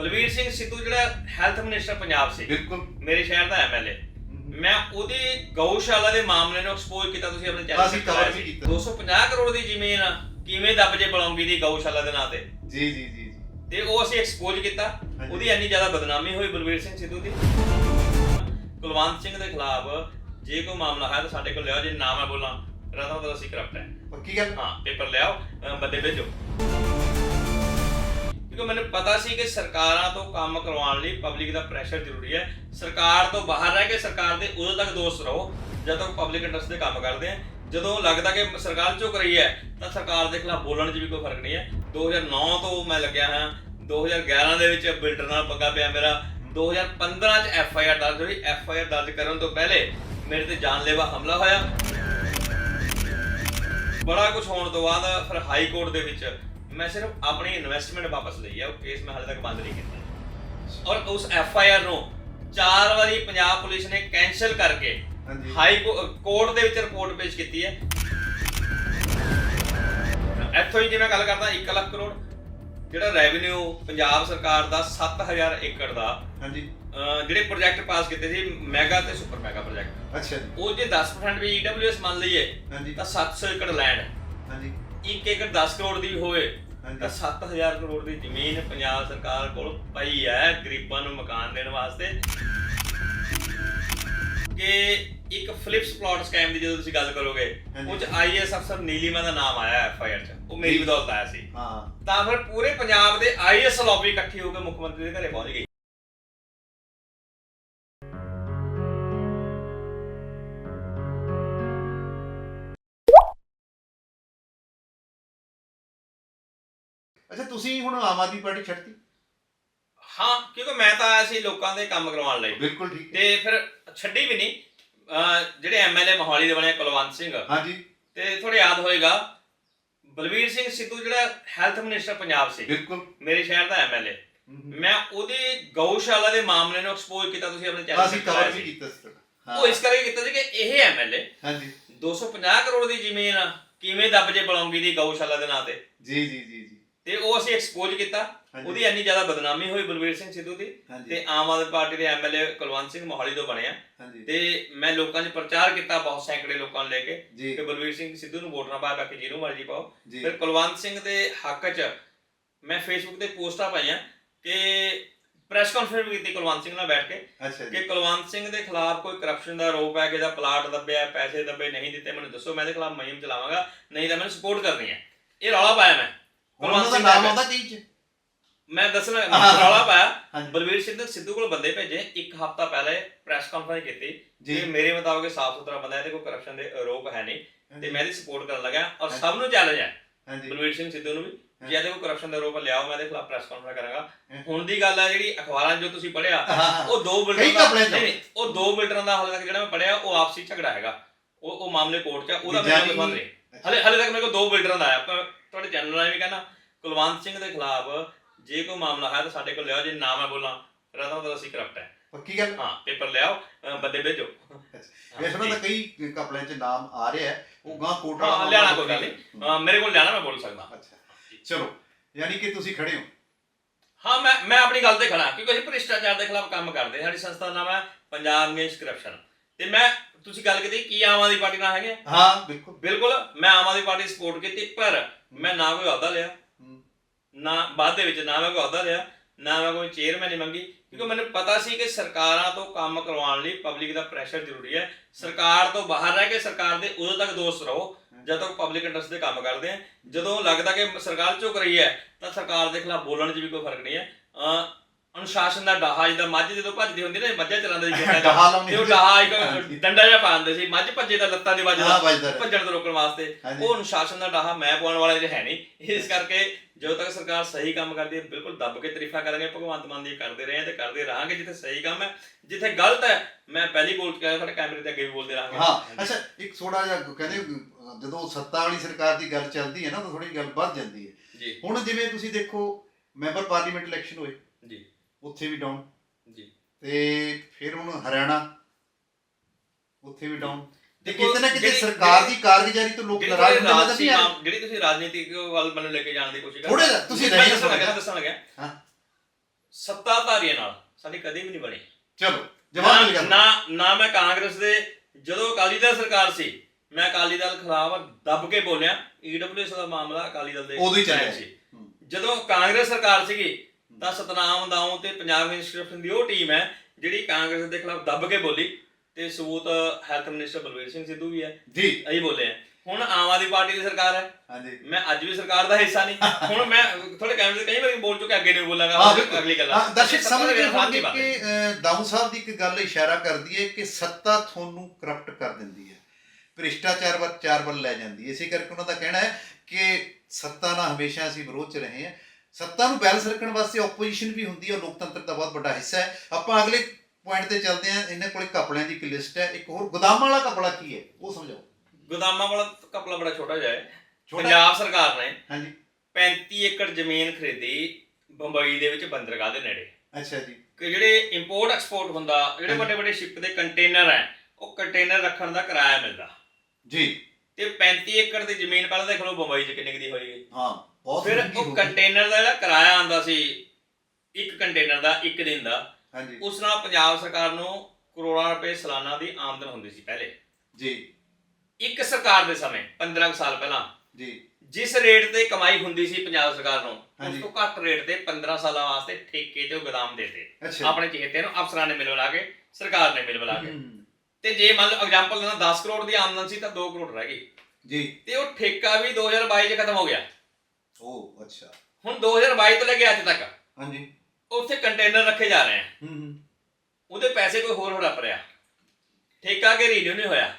ਬਲਵੀਰ ਸਿੰਘ ਸਿੱਧੂ ਜਿਹੜਾ health minister Punjab ਸੀ। ਬਿਲਕੁਲ। ਮੇਰੇ ਸ਼ਹਿਰ ਦਾ ਐਮਐਲਏ ਮੈਂ ਉਹਦੀ ਗਊਸ਼ਾਲਾ ਦੇ ਮਾਮਲੇ ਨੂੰ ਐਕਸਪੋਜ਼ ਕੀਤਾ ਤੁਸੀਂ ਆਪਣੇ ਚੈਨਲ ਅਸੀਂ cover ਵੀ ਕੀਤਾ। 250 ਕਰੋੜ ਦੀ ਜ਼ਮੀਨ ਕਿਵੇਂ ਦੱਬ ਜੇ ਬਲੌਂਗੀ ਦੀ ਗਊਸ਼ਾਲਾ ਦੇ ਨਾਂ ਤੇ? ਜੀ ਜੀ ਜੀ ਤੇ ਉਹ ਅਸੀਂ ਐਕਸਪੋਜ਼ ਕੀਤਾ। ਉਹਦੀ ਇੰਨੀ ਜ਼ਿਆਦਾ ਬਦਨਾਮੀ ਹੋਈ ਬਲਵੀਰ ਸਿੰਘ ਸਿੱਧੂ ਦੀ। ਕੁਲਵੰਤ ਸਿੰਘ ਦੇ ਖਿਲਾਫ ਜੇ ਕੋਈ ਮਾਮਲਾ ਹੈ ਤਾਂ ਸਾਡੇ ਕੋਲ ਲਿਆਓ ਜੇ ਨਾ ਮੈਂ ਬੋਲਾਂ ਰਤਾ ਤਾਂ ਅਸੀਂ ਕਰਪਟ ਹੈ। ਪੱਕੀ ਗੱਲ? ਹਾਂ ਪੇਪਰ ਲਿਆਓ ਬੰਦੇ ਭੇਜੋ। ਕਿਉਂਕਿ ਮੈਨੂੰ ਪਤਾ ਸੀ ਕਿ ਸਰਕਾਰਾਂ ਤੋਂ ਕੰਮ ਕਰਵਾਉਣ ਲਈ ਪਬਲਿਕ ਦਾ ਪ੍ਰੈਸ਼ਰ ਜ਼ਰੂਰੀ ਹੈ। ਸਰਕਾਰ ਤੋਂ ਬਾਹਰ ਰਹਿ ਕੇ ਸਰਕਾਰ ਦੇ ਉਦੋਂ ਤੱਕ ਦੋਸਤ ਰਹੋ, ਜਦ ਤੱਕ ਪਬਲਿਕ ਇੰਟਰਸਟ ਦੇ ਕੰਮ ਕਰਦੇ ਆ। ਜਦੋਂ ਲੱਗਦਾ ਕਿ ਸਰਕਾਰ ਝੁਕ ਰਹੀ ਹੈ, ਤਾਂ ਸਰਕਾਰ ਦੇ ਖਿਲਾਫ ਬੋਲਣ 'ਚ ਵੀ ਕੋਈ ਫ਼ਰਕ ਨਹੀਂ ਹੈ। 2009 ਤੋਂ ਮੈਂ ਲੱਗਿਆ ਹਾਂ 2011 ਦੇ ਵਿੱਚ ਬਿਲਡਰ ਨਾਲ ਪੱਗਾ ਪਿਆ ਮੇਰਾ। 2015 ਚ ਐਫ ਆਈ ਆਰ ਦਰਜ ਹੋਈ। ਐਫ ਆਈ ਆਰ ਦਰਜ ਕਰਨ ਤੋਂ ਪਹਿਲੇ ਮੇਰੇ ਤੇ ਜਾਨਲੇਵਾ ਹਮਲਾ ਹੋਇਆ। ਬੜਾ ਕੁਝ ਹੋਣ ਤੋਂ ਬਾਅਦ ਫਿਰ ਹਾਈ ਕੋਰਟ ਦੇ ਵਿੱਚ ਮੈਂ ਸਿਰਫ ਆਪਣੀ ਇਨਵੈਸਟਮੈਂਟ ਵਾਪਸ ਲਈ ਹੈ ਉਹ ਕੇਸ ਮੈਂ ਹਾਲੇ ਤੱਕ ਬੰਦ ਨਹੀਂ ਕੀਤਾ। ਔਰ ਉਸ ਐਫ ਆਈ ਆਰ ਨੂੰ ਚਾਰ ਵਾਰੀ ਪੰਜਾਬ ਪੁਲਿਸ ਨੇ ਕੈਨਸਲ ਕਰਕੇ ਹਾਂਜੀ। ਹਾਈ ਕੋਰਟ ਦੇ ਵਿੱਚ ਰਿਪੋਰਟ ਪੇਸ਼ ਕੀਤੀ ਹੈ। ਇੱਥੋਂ ਹੀ ਜੇ ਮੈਂ ਗੱਲ ਕਰਦਾ 1 ਲੱਖ ਕਰੋੜ ਜਿਹੜਾ ਰੈਵਨਿਊ ਪੰਜਾਬ ਸਰਕਾਰ ਦਾ 7000 ਏਕੜ ਦਾ ਹਾਂਜੀ। ਜਿਹੜੇ ਪ੍ਰੋਜੈਕਟ ਪਾਸ ਕੀਤੇ ਸੀ ਮੈਗਾ ਤੇ ਸੁਪਰ ਮੈਗਾ ਪ੍ਰੋਜੈਕਟ ਅੱਛਾ। ਉਹ ਜੇ 10% ਵੀ ਈਡਬਲਯੂਐਸ ਮੰਨ ਲਈਏ ਹਾਂਜੀ। ਤਾਂ 700 ਏਕੜ ਲੈਂਡ ਹਾਂਜੀ। 1 ਏਕੜ 10 ਕਰੋੜ ਦੀ ਹੋਵੇ ਤਾਂ 7000 ਕਰੋੜ ਦੀ ਜ਼ਮੀਨ ਪੰਜਾਬ ਸਰਕਾਰ ਕੋਲ ਪਈ ਹੈ ਗਰੀਬਾਂ ਨੂੰ ਮਕਾਨ ਦੇਣ ਵਾਸਤੇ। ਕਿ ਇੱਕ ਫਲਿਪਸ ਪਲਾਟ ਸਕੈਮ ਦੀ ਜਦੋਂ ਤੁਸੀਂ ਗੱਲ ਕਰੋਗੇ। ਉਹ ਚ ਆਈਐਸ ਅਫਸਰ ਨੀਲੀਮਾ ਦਾ ਨਾਮ ਆਇਆ ਐਫ ਆਈ ਆਰ ਚ ਉਹ ਮੇਰੀ। ਬਦੌਲਤ ਆਇਆ ਸੀ। ਹਾਂ। ਤਾਂ ਫਿਰ ਪੂਰੇ ਪੰਜਾਬ ਦੇ ਆਈਐਸ ਲੌਬੀ ਇਕੱਠੀ ਹੋ ਕੇ ਮੁੱਖ ਮੰਤਰੀ ਦੇ ਘਰੇ ਪਹੁੰਚ ਗਈ। ਅੱਛਾ ਤੁਸੀਂ ਹੁਣ ਆਮ ਆਦਮੀ ਪਾਰਟੀ ਛੱਡਤੀ? ਹਾਂ ਕਿਉਂਕਿ ਮੈਂ ਤਾਂ ਆਇਆ ਸੀ ਲੋਕਾਂ ਦੇ ਕੰਮ ਕਰਵਾਉਣ ਲਈ। ਬਿਲਕੁਲ ਠੀਕ ਤੇ ਫਿਰ ਛੱਡੀ ਵੀ ਨਹੀਂ। ਅਹ ਜਿਹੜੇ ਐਮਐਲਏ ਮੋਹਾਲੀ ਦੇ ਬਣੇ ਕੁਲਵੰਤ ਸਿੰਘ। ਹਾਂਜੀ। ਤੇ ਥੋੜੇ ਯਾਦ ਹੋਏਗਾ ਬਲਵੀਰ ਸਿੰਘ ਸਿੱਧੂ ਜਿਹੜਾ ਹੈਲਥ ਮਿਨਿਸਟਰ ਪੰਜਾਬ ਸੀ। ਬਿਲਕੁਲ। ਮੇਰੇ ਸ਼ਹਿਰ ਦਾ ਐਮਐਲਏ ਮੈਂ ਉਹਦੀ ਗਊਸ਼ਾਲਾ ਦੇ ਮਾਮਲੇ ਨੂੰ ਐਕਸਪੋਜ਼ ਕੀਤਾ ਤੁਸੀਂ ਆਪਣੇ ਚੈਨਲ ਅਸੀਂ ਕਵਰ ਵੀ ਕੀਤਾ ਸੀ ਉਹ ਇਸ ਕਰਕੇ ਕੀਤਾ ਸੀ ਕਿ ਇਹ ਐਮਐਲਏ ਹਾਂਜੀ। 250 ਕਰੋੜ ਦੀ ਜ਼ਮੀਨ ਕਿਵੇਂ ਦੱਬ ਜੇ ਬਲੌਂਗੀ ਦੀ ਗਊਸ਼ਾਲਾ ਦੇ ਨਾਂ ਤੇ? ਜੀ ਜੀ ਜੀ ਜੀ। ਤੇ ਉਹ ਅਸੀਂ ਐਕਸਪੋਜ਼ ਕੀਤਾ। ਹਾਂਜੀ। ਉਹਦੀ ਇੰਨੀ ਜ਼ਿਆਦਾ ਬਦਨਾਮੀ ਹੋਈ ਬਲਵੀਰ ਸਿੰਘ ਸਿੱਧੂ ਦੀ ਹਾਂਜੀ। ਤੇ ਆਮ ਆਦਮੀ ਪਾਰਟੀ ਦੇ ਐਮਐਲਏ ਕੁਲਵੰਤ ਸਿੰਘ ਮੋਹਾਲੀ ਤੋਂ ਬਣੇ ਆ। ਹਾਂਜੀ। ਤੇ ਮੈਂ ਲੋਕਾਂ 'ਚ ਪ੍ਰਚਾਰ ਕੀਤਾ ਬਹੁਤ ਸੈਂਕੜੇ ਲੋਕਾਂ ਨੂੰ ਲੈ ਕੇ ਜੀ। ਕਿ ਬਲਵੀਰ ਸਿੰਘ ਸਿੱਧੂ ਨੂੰ ਵੋਟ ਨਾ ਪਾਇਆ ਬਾਕੀ ਜਿਹਨੂੰ ਮਰਜ਼ੀ ਪਾਓ। ਜੀ। ਫਿਰ ਕੁਲਵੰਤ ਸਿੰਘ ਦੇ ਹੱਕ 'ਚ ਮੈਂ ਫੇਸਬੁੱਕ ਤੇ ਪੋਸਟਾਂ ਪਾਈਆਂ ਕਿ ਪ੍ਰੈਸ ਕਾਨਫਰੰਸ ਵੀ ਕੀਤੀ ਕੁਲਵੰਤ ਸਿੰਘ ਨਾਲ ਬੈਠ ਕੇ ਅੱਛਾ ਜੀ। ਕਿ ਕੁਲਵੰਤ ਸਿੰਘ ਦੇ ਖਿਲਾਫ ਕੋਈ ਕਰਪਸ਼ਨ ਦਾ ਆਰੋਪ ਹੈ ਕਿ ਇਹਦਾ ਪਲਾਟ ਦੱਬਿਆ ਪੈਸੇ ਦੱਬੇ ਨਹੀਂ ਦਿੱਤੇ ਮੈਨੂੰ ਦੱਸੋ ਮੈਂ ਇਹਦੇ ਖਿਲਾਫ ਮੁਹਿੰਮ ਚਲਾਵਾਂਗਾ ਨਹੀਂ ਤਾਂ ਮੈਨੂੰ ਸਪੋਰਟ ਕਰਨੀ ਹੈ। ਇਹ ਰੌਲਾ ਪਾਇਆ ਮੈਂ। ਉਹਨਾਂ ਦਾ ਸਿੰਘ ਨਾਮ ਆਉਂਦਾ ਕਈ ਚ ਮੈਂ ਦੱਸਣਾ ਰੌਲਾ ਪਾਇਆ। ਹਾਂਜੀ। ਬਲਵੀਰ ਸਿੰਘ ਸਿੱਧੂ ਕੋਲ ਬੰਦੇ ਭੇਜੇ ਇੱਕ ਹਫ਼ਤਾ ਪਹਿਲੇ ਪ੍ਰੈਸ ਕਾਨਫਰੰਸ ਕੀਤੀ। ਜੀ। ਕਿ ਮੇਰੇ ਮੁਤਾਬਕ ਇਹ ਸਾਫ਼ ਸੁਥਰਾ ਬੰਦਾ ਹੈ ਤੇ ਕੋਈ ਕਰਪਸ਼ਨ ਦੇ ਆਰੋਪ ਹੈ ਨਹੀਂ। ਤੇ। ਮੈਂ ਇਹਦੀ ਸਪੋਰਟ ਕਰਨ ਲੱਗਾ ਔਰ। ਸਭ ਨੂੰ ਚੈਲੰਜ ਹੈ। ਹਾਂਜੀ ਬਲਵੀਰ ਸਿੰਘ ਸਿੱਧੂ ਨੂੰ ਵੀ ਜੇ ਇਹਦੇ ਕੋਈ ਕਰਪਸ਼ਨ ਦਾ ਆਰੋਪ ਲਿਆਓ ਮੈਂ ਇਹਦੇ ਖਿਲਾਫ ਪ੍ਰੈਸ ਕਾਨਫਰੰਸ ਕਰਾਂਗਾ। ਹਾਂ। ਹੁਣ ਦੀ ਗੱਲ ਹੈ ਜਿਹੜੀ ਅਖਬਾਰਾਂ 'ਚ ਜੋ ਤੁਸੀਂ ਪੜ੍ਹਿਆ ਹਾਂ ਉਹ ਦੋ ਬਿਲਡਰਾਂ ਦਾ ਘਪਲੇ। ਨਹੀਂ ਨਹੀਂ ਉਹ ਦੋ ਬਿਲਡਰਾਂ ਦਾ ਹਾਲੇ ਤੱਕ ਜਿਹੜਾ ਮੈਂ ਪੜ੍ਹਿਆ ਉਹ ਆਪਸੀ ਝਗੜਾ ਹੈਗਾ। ਉਹ ਉਹ ਮਾਮਲੇ ਕੋਰਟ 'ਚ ਆ, ਉਹਦਾ ਵੀ ਮੈਨੂੰ ਜਾਨੀ- ਸੰਬੰਧ ਨਹੀਂ। ਹਲੇ ਹਲੇ ਤੱਕ ਮੇਰੇ ਕੋਲ ਦੋ ਬਿਲਡਰਾਂ ਦਾ ਆਇਆ। ਪਰ ਤੁਹਾਡੇ ਚੈਨਲ ਨਾਲ ਵੀ ਕਹਿੰਦਾ ਕੁਲਵੰਤ ਸਿੰਘ ਦੇ ਖਿਲਾਫ ਜੇ ਕੋਈ ਮਾਮਲਾ ਹੈ ਤਾਂ ਸਾਡੇ ਕੋਲ ਲਿਆਓ ਜੇ ਨਾ ਮੈਂ ਬੋਲਾਂ ਰਤਾ ਤਾਂ ਅਸੀਂ ਕਰਪਟ ਹੈ। ਪੱਕੀ ਗੱਲ? ਹਾਂ ਪੇਪਰ ਲਿਆਓ ਬੰਦੇ ਭੇਜੋ। ਵੈਸੇ ਉਹਨਾਂ ਦਾ ਕਈ ਕਪੜਿਆਂ ਚ ਨਾਮ ਆ ਰਿਹਾ ਹੈ ਉਹ ਗਾਂ ਕੋਟ ਹਾਂ ਲਿਆਣਾ ਕੋਈ ਗੱਲ ਨਹੀਂ। ਮੇਰੇ ਕੋਲ ਲਿਆਣਾ ਮੈਂ ਬੋਲ ਸਕਦਾ। ਅੱਛਾ। ਚਲੋ ਯਾਨੀ ਕਿ ਤੁਸੀਂ ਖੜੇ ਹੋ। ਹਾਂ ਮੈਂ ਮੈਂ ਆਪਣੀ ਗੱਲ ਤੇ ਖੜਾ ਕਿਉਂਕਿ ਅਸੀਂ ਭ੍ਰਿਸ਼ਟਾਚਾਰ ਦੇ ਖਿਲਾਫ ਕੰਮ ਕਰਦੇ ਹਾਂ। ਸਾਡੀ ਸੰਸਥਾ ਦਾ ਨਾਮ ਹੈ ਪੰਜਾਬ ਅਗੇਂਸਟ ਕਰਪਸ਼ਨ ਤੇ ਮੈਂ ਤੁਸੀਂ ਗੱਲ ਕੀਤੀ ਕੀ ਆਮ ਆਦਮੀ ਪਾਰਟੀ ਨਾਲ ਹੈਗੇ ਹਾਂ ਬਿਲਕੁਲ। ਬਿਲਕੁਲ ਮੈਂ ਆਮ ਆਦਮੀ ਪਾਰਟੀ ਸਪੋਰਟ ਕੀਤੀ ਪਰ ਮੈਂ ਨਾ ਕੋਈ ਅਹੁਦਾ ਲਿਆ। ਹੂੰ। ਨਾ ਬਾਅਦ ਦੇ ਵਿੱਚ ਨਾ ਮੈਂ ਕੋਈ ਅਹੁਦਾ ਲਿਆ ਨਾ ਮੈਂ ਕੋਈ ਚੇਅਰਮੈਨ ਮੰਗੀ ਕਿਉਂਕਿ ਮੈਨੂੰ ਪਤਾ ਸੀ ਕਿ ਸਰਕਾਰਾਂ ਤੋਂ ਕੰਮ ਕਰਵਾਉਣ ਲਈ ਪਬਲਿਕ ਦਾ ਪ੍ਰੈਸ਼ਰ ਜ਼ਰੂਰੀ ਹੈ। ਸਰਕਾਰ ਤੋਂ ਬਾਹਰ ਰਹਿ ਕੇ ਸਰਕਾਰ ਦੇ ਉਦੋਂ ਤੱਕ ਦੋਸਤ ਰਹੋ ਜਦ ਤੱਕ ਪਬਲਿਕ ਇੰਟਰਸਟ ਦੇ ਕੰਮ ਕਰਦੇ ਆ। ਜਦੋਂ ਲੱਗਦਾ ਕਿ ਸਰਕਾਰ ਝੁਕ ਰਹੀ ਹੈ ਤਾਂ ਸਰਕਾਰ ਦੇ ਖਿਲਾਫ ਬੋਲਣ 'ਚ ਵੀ ਕੋਈ ਫ਼ਰਕ ਨਹੀਂ ਹੈ। ਅਹ ਅਨੁਸ਼ਾਸਨ ਦਾ ਡਾਹਾ ਜਿੱਦਾਂ ਮੱਝ ਜਦੋਂ ਭੱਜਦੀ ਹੁੰਦੀ ਨਾ ਮੱਝਾਂ ਚਲਾਉਂਦੇ 'ਚ। ਡਾਹਾ ਲਾਉਣੀ ਤੇ ਉਹ। ਡਾਹਾ ਇੱਕ। ਡੰਡਾ ਜਿਹਾ ਪਾਉਂਦੇ ਸੀ ਮੱਝ ਭੱਜੇ ਤਾਂ ਲੱਤਾਂ ਦੀ ਵੱਜਦਾ। ਭੱਜਣ ਤੋਂ ਰੋਕਣ ਵਾਸਤੇ। ਉਹ ਅਨੁਸ਼ਾਸਨ ਦਾ ਡਾਹਾ ਮੈਂ ਪਾਉਣ ਵਾਲੇ ਜੇ ਹੈ ਨਹੀਂ ਇਸ ਕਰਕੇ ਜਦੋਂ ਤੱਕ ਸਰਕਾਰ ਸਹੀ ਕੰਮ ਕਰਦੀ ਹੈ ਬਿਲਕੁਲ ਦੱਬ ਕੇ ਤਾਰੀਫਾਂ ਕਰਾਂਗੇ ਭਗਵੰਤ ਮਾਨ ਦੀ ਕਰਦੇ ਰਹੇ ਤੇ ਕਰਦੇ ਰਹਾਂਗੇ ਜਿੱਥੇ ਸਹੀ ਕੰਮ ਹੈ ਜਿੱਥੇ ਗਲਤ ਹੈ ਮੈਂ ਪਹਿਲੀ ਬੋਲ ਕੇ ਤੁਹਾਡੇ ਕੈਮਰੇ ਤੇ ਅੱਗੇ ਵੀ ਬੋਲਦੇ ਰਹਾਂਗੇ ਹਾਂ ਅੱਛਾ ਇੱਕ ਥੋੜਾ ਜਿਹਾ ਕਹਿੰਦੇ ਜਦੋਂ ਸੱਤਾ ਵਾਲੀ ਸਰਕਾਰ ਦੀ ਗੱਲ ਚੱਲਦੀ ਹੈ ਨਾ ਤਾਂ ਥੋੜੀ ਗੱਲ ਵੱਧ ਜਾਂਦੀ ਹੈ ਜੀ ਹੁਣ ਜਿਵੇਂ ਤੁਸੀਂ ਦੇਖੋ ਮੈਂਬਰ ਪਾਰਲੀਮੈਂਟ ਇਲੈਕਸ਼ਨ ਹੋਏ ਜੀ ਉੱਥੇ ਵੀ ਡਾਊਨ ਜੀ। ਤੇ ਫਿਰ ਹੁਣ ਹਰਿਆਣਾ ਉੱਥੇ ਵੀ ਡਾਊਨ ਤੇ ਦੇਖੋ, ਕਿਤੇ ਨਾ ਕਿਤੇ ਜਿਹੜੀ- ਸਰਕਾਰ ਦੀ ਕਾਰਗੁਜ਼ਾਰੀ ਤੋਂ ਲੋਕ ਜਿਹੜੀ ਨਾਰਾਜ਼ ਤੁਸੀਂ ਹੁੰਦੇ ਨਜ਼ਰ ਨਹੀਂ ਆ ਰਹੇ। ਜਿਹੜੀ ਤੁਸੀਂ ਰਾਜਨੀਤਿਕ ਵੱਲ ਮੈਨੂੰ ਲੈ ਕੇ ਜਾਣ ਦੀ ਕੋਸ਼ਿਸ਼ ਥੋੜ੍ਹਾ ਜਿਹਾ, ਤੁਸੀਂ ਨਹੀਂ ਦੱਸਣ ਦੱਸਣਾ। ਲੱਗਾ ਦੱਸਣ ਲੱਗਾ। ਹਾਂ। ਸੱਤਾਧਾਰੀਆਂ ਨਾਲ ਸਾਡੀ ਕਦੇ ਵੀ ਨਹੀਂ ਬਣੀ। ਚਲੋ ਜਵਾਬ ਮਿਲ ਨਾ ਗਿਆ ਨਾ ਨਾ ਮੈਂ ਕਾਂਗਰਸ ਦੇ ਜਦੋਂ ਅਕਾਲੀ ਦਲ ਸਰਕਾਰ ਸੀ ਮੈਂ ਅਕਾਲੀ ਦਲ ਖਿਲਾਫ ਦੱਬ ਕੇ ਬੋਲਿਆ। ਈਡਬਲਯੂਐਸ ਦਾ ਮਾਮਲਾ ਅਕਾਲੀ ਦਲ ਦੇ ਉਦੋਂ ਹੀ ਚੱਲਿਆ। ਸੀ। ਸੀ। ਹੂੰ। ਜਦੋਂ ਕਾਂਗਰਸ ਸਰਕਾਰ ਸੀਗੀ ਤਾਂ ਸਤਨਾਮ ਦਾਉ ਤੇ ਪੰਜਾਬ ਇੰਸਟੀਟਿਊਸ਼ਨ ਦੀ ਉਹ ਟੀਮ ਹੈ ਜਿਹੜੀ ਕਾਂਗਰਸ ਦੇ ਖਿਲਾਫ ਦੱਬ ਕੇ ਬੋਲੀ ਤੇ ਸਬੂਤ ਹੈਲਥ ਮਿਨਿਸਟਰ ਬਲਵੀਰ ਸਿੰਘ ਸਿੱਧੂ ਵੀ ਹੈ। ਜੀ। ਅਸੀਂ ਬੋਲੇ ਆ ਹੁਣ ਆਮ ਆਦਮੀ ਪਾਰਟੀ ਦੀ ਸਰਕਾਰ ਹੈ। ਹਾਂਜੀ। ਮੈਂ ਅੱਜ ਵੀ ਸਰਕਾਰ ਦਾ ਹਿੱਸਾ ਨਹੀਂ। ਹੁਣ ਮੈਂ ਥੋੜੇ ਕੈਮਰੇ ਤੇ ਕਈ ਵਾਰੀ ਬੋਲ ਚੁੱਕਿਆ ਅੱਗੇ ਨਹੀਂ ਬੋਲਾਂਗਾ ਅਗਲੀ ਗੱਲ ਹਾਂ, ਦਰਸ਼ਕ ਸਮਝ ਗਏ ਹੋਣਗੇ ਕਿ ਦਾਊ ਸਾਹਿਬ ਦੀ ਇੱਕ ਗੱਲ ਇਸ਼ਾਰਾ ਕਰਦੀ ਹੈ ਕਿ ਸੱਤਾ ਤੁਹਾਨੂੰ ਕਰਪਟ ਕਰ ਦਿੰਦੀ ਹੈ। ਭ੍ਰਿਸ਼ਟਾਚਾਰ ਵੱਲ ਚਾਰ ਵੱਲ ਲੈ ਜਾਂਦੀ ਹੈ। ਇਸੇ ਕਰਕੇ ਉਹਨਾਂ ਦਾ ਕਹਿਣਾ ਹੈ ਕਿ ਸੱਤਾ ਨਾਲ ਹਮੇਸ਼ਾ ਅਸੀਂ ਵਿਰੋਧ ਚ ਰਹੇ ਹਾਂ। ਸੱਤਾ ਨੂੰ ਬੈਲੈਂਸ ਰੱਖਣ ਵਾਸਤੇ ਆਪੋਜੀਸ਼ਨ ਵੀ ਹੁੰਦੀ ਹੈ ਲੋਕਤੰਤਰ ਦਾ ਬਹੁਤ ਵੱਡਾ ਹਿੱਸਾ ਹੈ। ਆਪਾਂ ਅਗਲੇ ਪੁਆਇੰਟ ਤੇ ਚੱਲਦੇ ਹਾਂ। ਇਹਨਾਂ ਕੋਲੇ ਕਪੜਿਆਂ ਦੀ ਇੱਕ ਲਿਸਟ ਹੈ। ਇੱਕ ਹੋਰ ਗੋਦਾਮਾਂ ਵਾਲਾ ਕਪੜਾ ਕੀ ਹੈ? ਉਹ ਸਮਝਾਓ। ਗੋਦਾਮਾਂ ਵਾਲਾ ਕਪਲਾ ਬੜਾ ਛੋਟਾ ਜਿਹਾ ਹੈ। ਪੰਜਾਬ ਸਰਕਾਰ ਨੇ ਹਾਂਜੀ। 35 ਏਕੜ ਜ਼ਮੀਨ ਖਰੀਦੀ ਬੰਬਈ ਦੇ ਵਿੱਚ ਬੰਦਰਗਾਹ ਦੇ ਨੇੜੇ। ਅੱਛਾ ਜੀ। ਕਿ ਜਿਹੜੇ ਇੰਪੋਰਟ ਐਕਸਪੋਰਟ ਹੁੰਦਾ ਜਿਹੜੇ। ਵੱਡੇ ਵੱਡੇ ਸ਼ਿਪ ਦੇ ਕੰਟੇਨਰ ਹੈ ਉਹ ਕੰਟੇਨਰ ਰੱਖਣ ਦਾ ਕਿਰਾਇਆ ਮਿਲਦਾ। ਜੀ। ਤੇ 35 ਏਕੜ ਦੀ ਜ਼ਮੀਨ ਪਹਿਲਾਂ ਦੇਖ ਲਓ ਬੰਬਈ 'ਚ ਕਿੰਨੀ ਦੀ ਹੋਏਗੀ ਹਾਂ। ਬਹੁਤ ਫਿਰ ਮਹਿੰਗੀ ਹੋ ਉਹ ਗਈ। ਕੰਟੇਨਰ ਦਾ ਜਿਹੜਾ ਕਿਰਾਇਆ ਆਂਦਾ ਸੀ ਇੱਕ ਕੰਟੇਨਰ ਦਾ ਇੱਕ ਦਿਨ ਦਾ ਹਾਂਜੀ। ਉਸ ਨਾਲ ਪੰਜਾਬ ਸਰਕਾਰ ਨੂੰ ਕਰੋੜਾਂ ਰੁਪਏ ਸਾਲਾਨਾ ਦੀ ਆਮਦਨ ਹੁੰਦੀ ਸੀ ਪਹਿਲੇ। ਜੀ। ਇੱਕ ਸਰਕਾਰ ਦੇ ਸਮੇਂ 15 ਕੁ ਸਾਲ ਪਹਿਲਾਂ। ਜੀ। ਜਿਸ ਰੇਟ ਤੇ ਕਮਾਈ ਹੁੰਦੀ ਸੀ ਪੰਜਾਬ ਸਰਕਾਰ ਨੂੰ ਹਾਂਜੀ। ਉਸ ਤੋਂ ਘੱਟ ਰੇਟ ਤੇ 15 ਸਾਲਾਂ ਵਾਸਤੇ ਠੇਕੇ ਤੇ ਉਹ ਗੋਦਾਮ ਦੇਤੇ। ਅੱਛਾ। ਆਪਣੇ ਚਹੇਤੇ ਨੂੰ ਅਫਸਰਾਂ ਨੇ ਮਿਲ ਬੁਲਾ ਕੇ ਸਰਕਾਰ ਨੇ ਮਿਲ ਬੁਲਾ ਕੇ। ਹਮ, ਤੇ ਜੇ ਮੰਨ ਲਓ ਐਗਜ਼ਾਮਪਲ ਦੇਣਾ 10 ਕਰੋੜ ਦੀ ਆਮਦਨ ਸੀ ਤਾਂ 2 ਕਰੋੜ ਰਹਿ ਗਈ। ਜੀ। ਤੇ ਉਹ ਠੇਕਾ ਵੀ 2022 ਚ ਖਤਮ ਹੋ ਗਿਆ। ਉਹ ਅੱਛਾ। ਹੁਣ 2022 ਤੋਂ ਲੈ ਕੇ ਅੱਜ ਤੱਕ ਹਾਂਜੀ। ਉੱਥੇ ਕੰਟੇਨਰ ਰੱਖੇ ਜਾ ਰਹੇ ਆ। ਹੂੰ ਹੂੰ। ਉਹਦੇ ਪੈਸੇ ਕੋਈ ਹੋਰ ਹੜਪ ਰਿਹਾ। ਠੇਕਾ ਕੇ ਰੀਨਿਊ ਨਹੀਂ ਹੋਇਆ।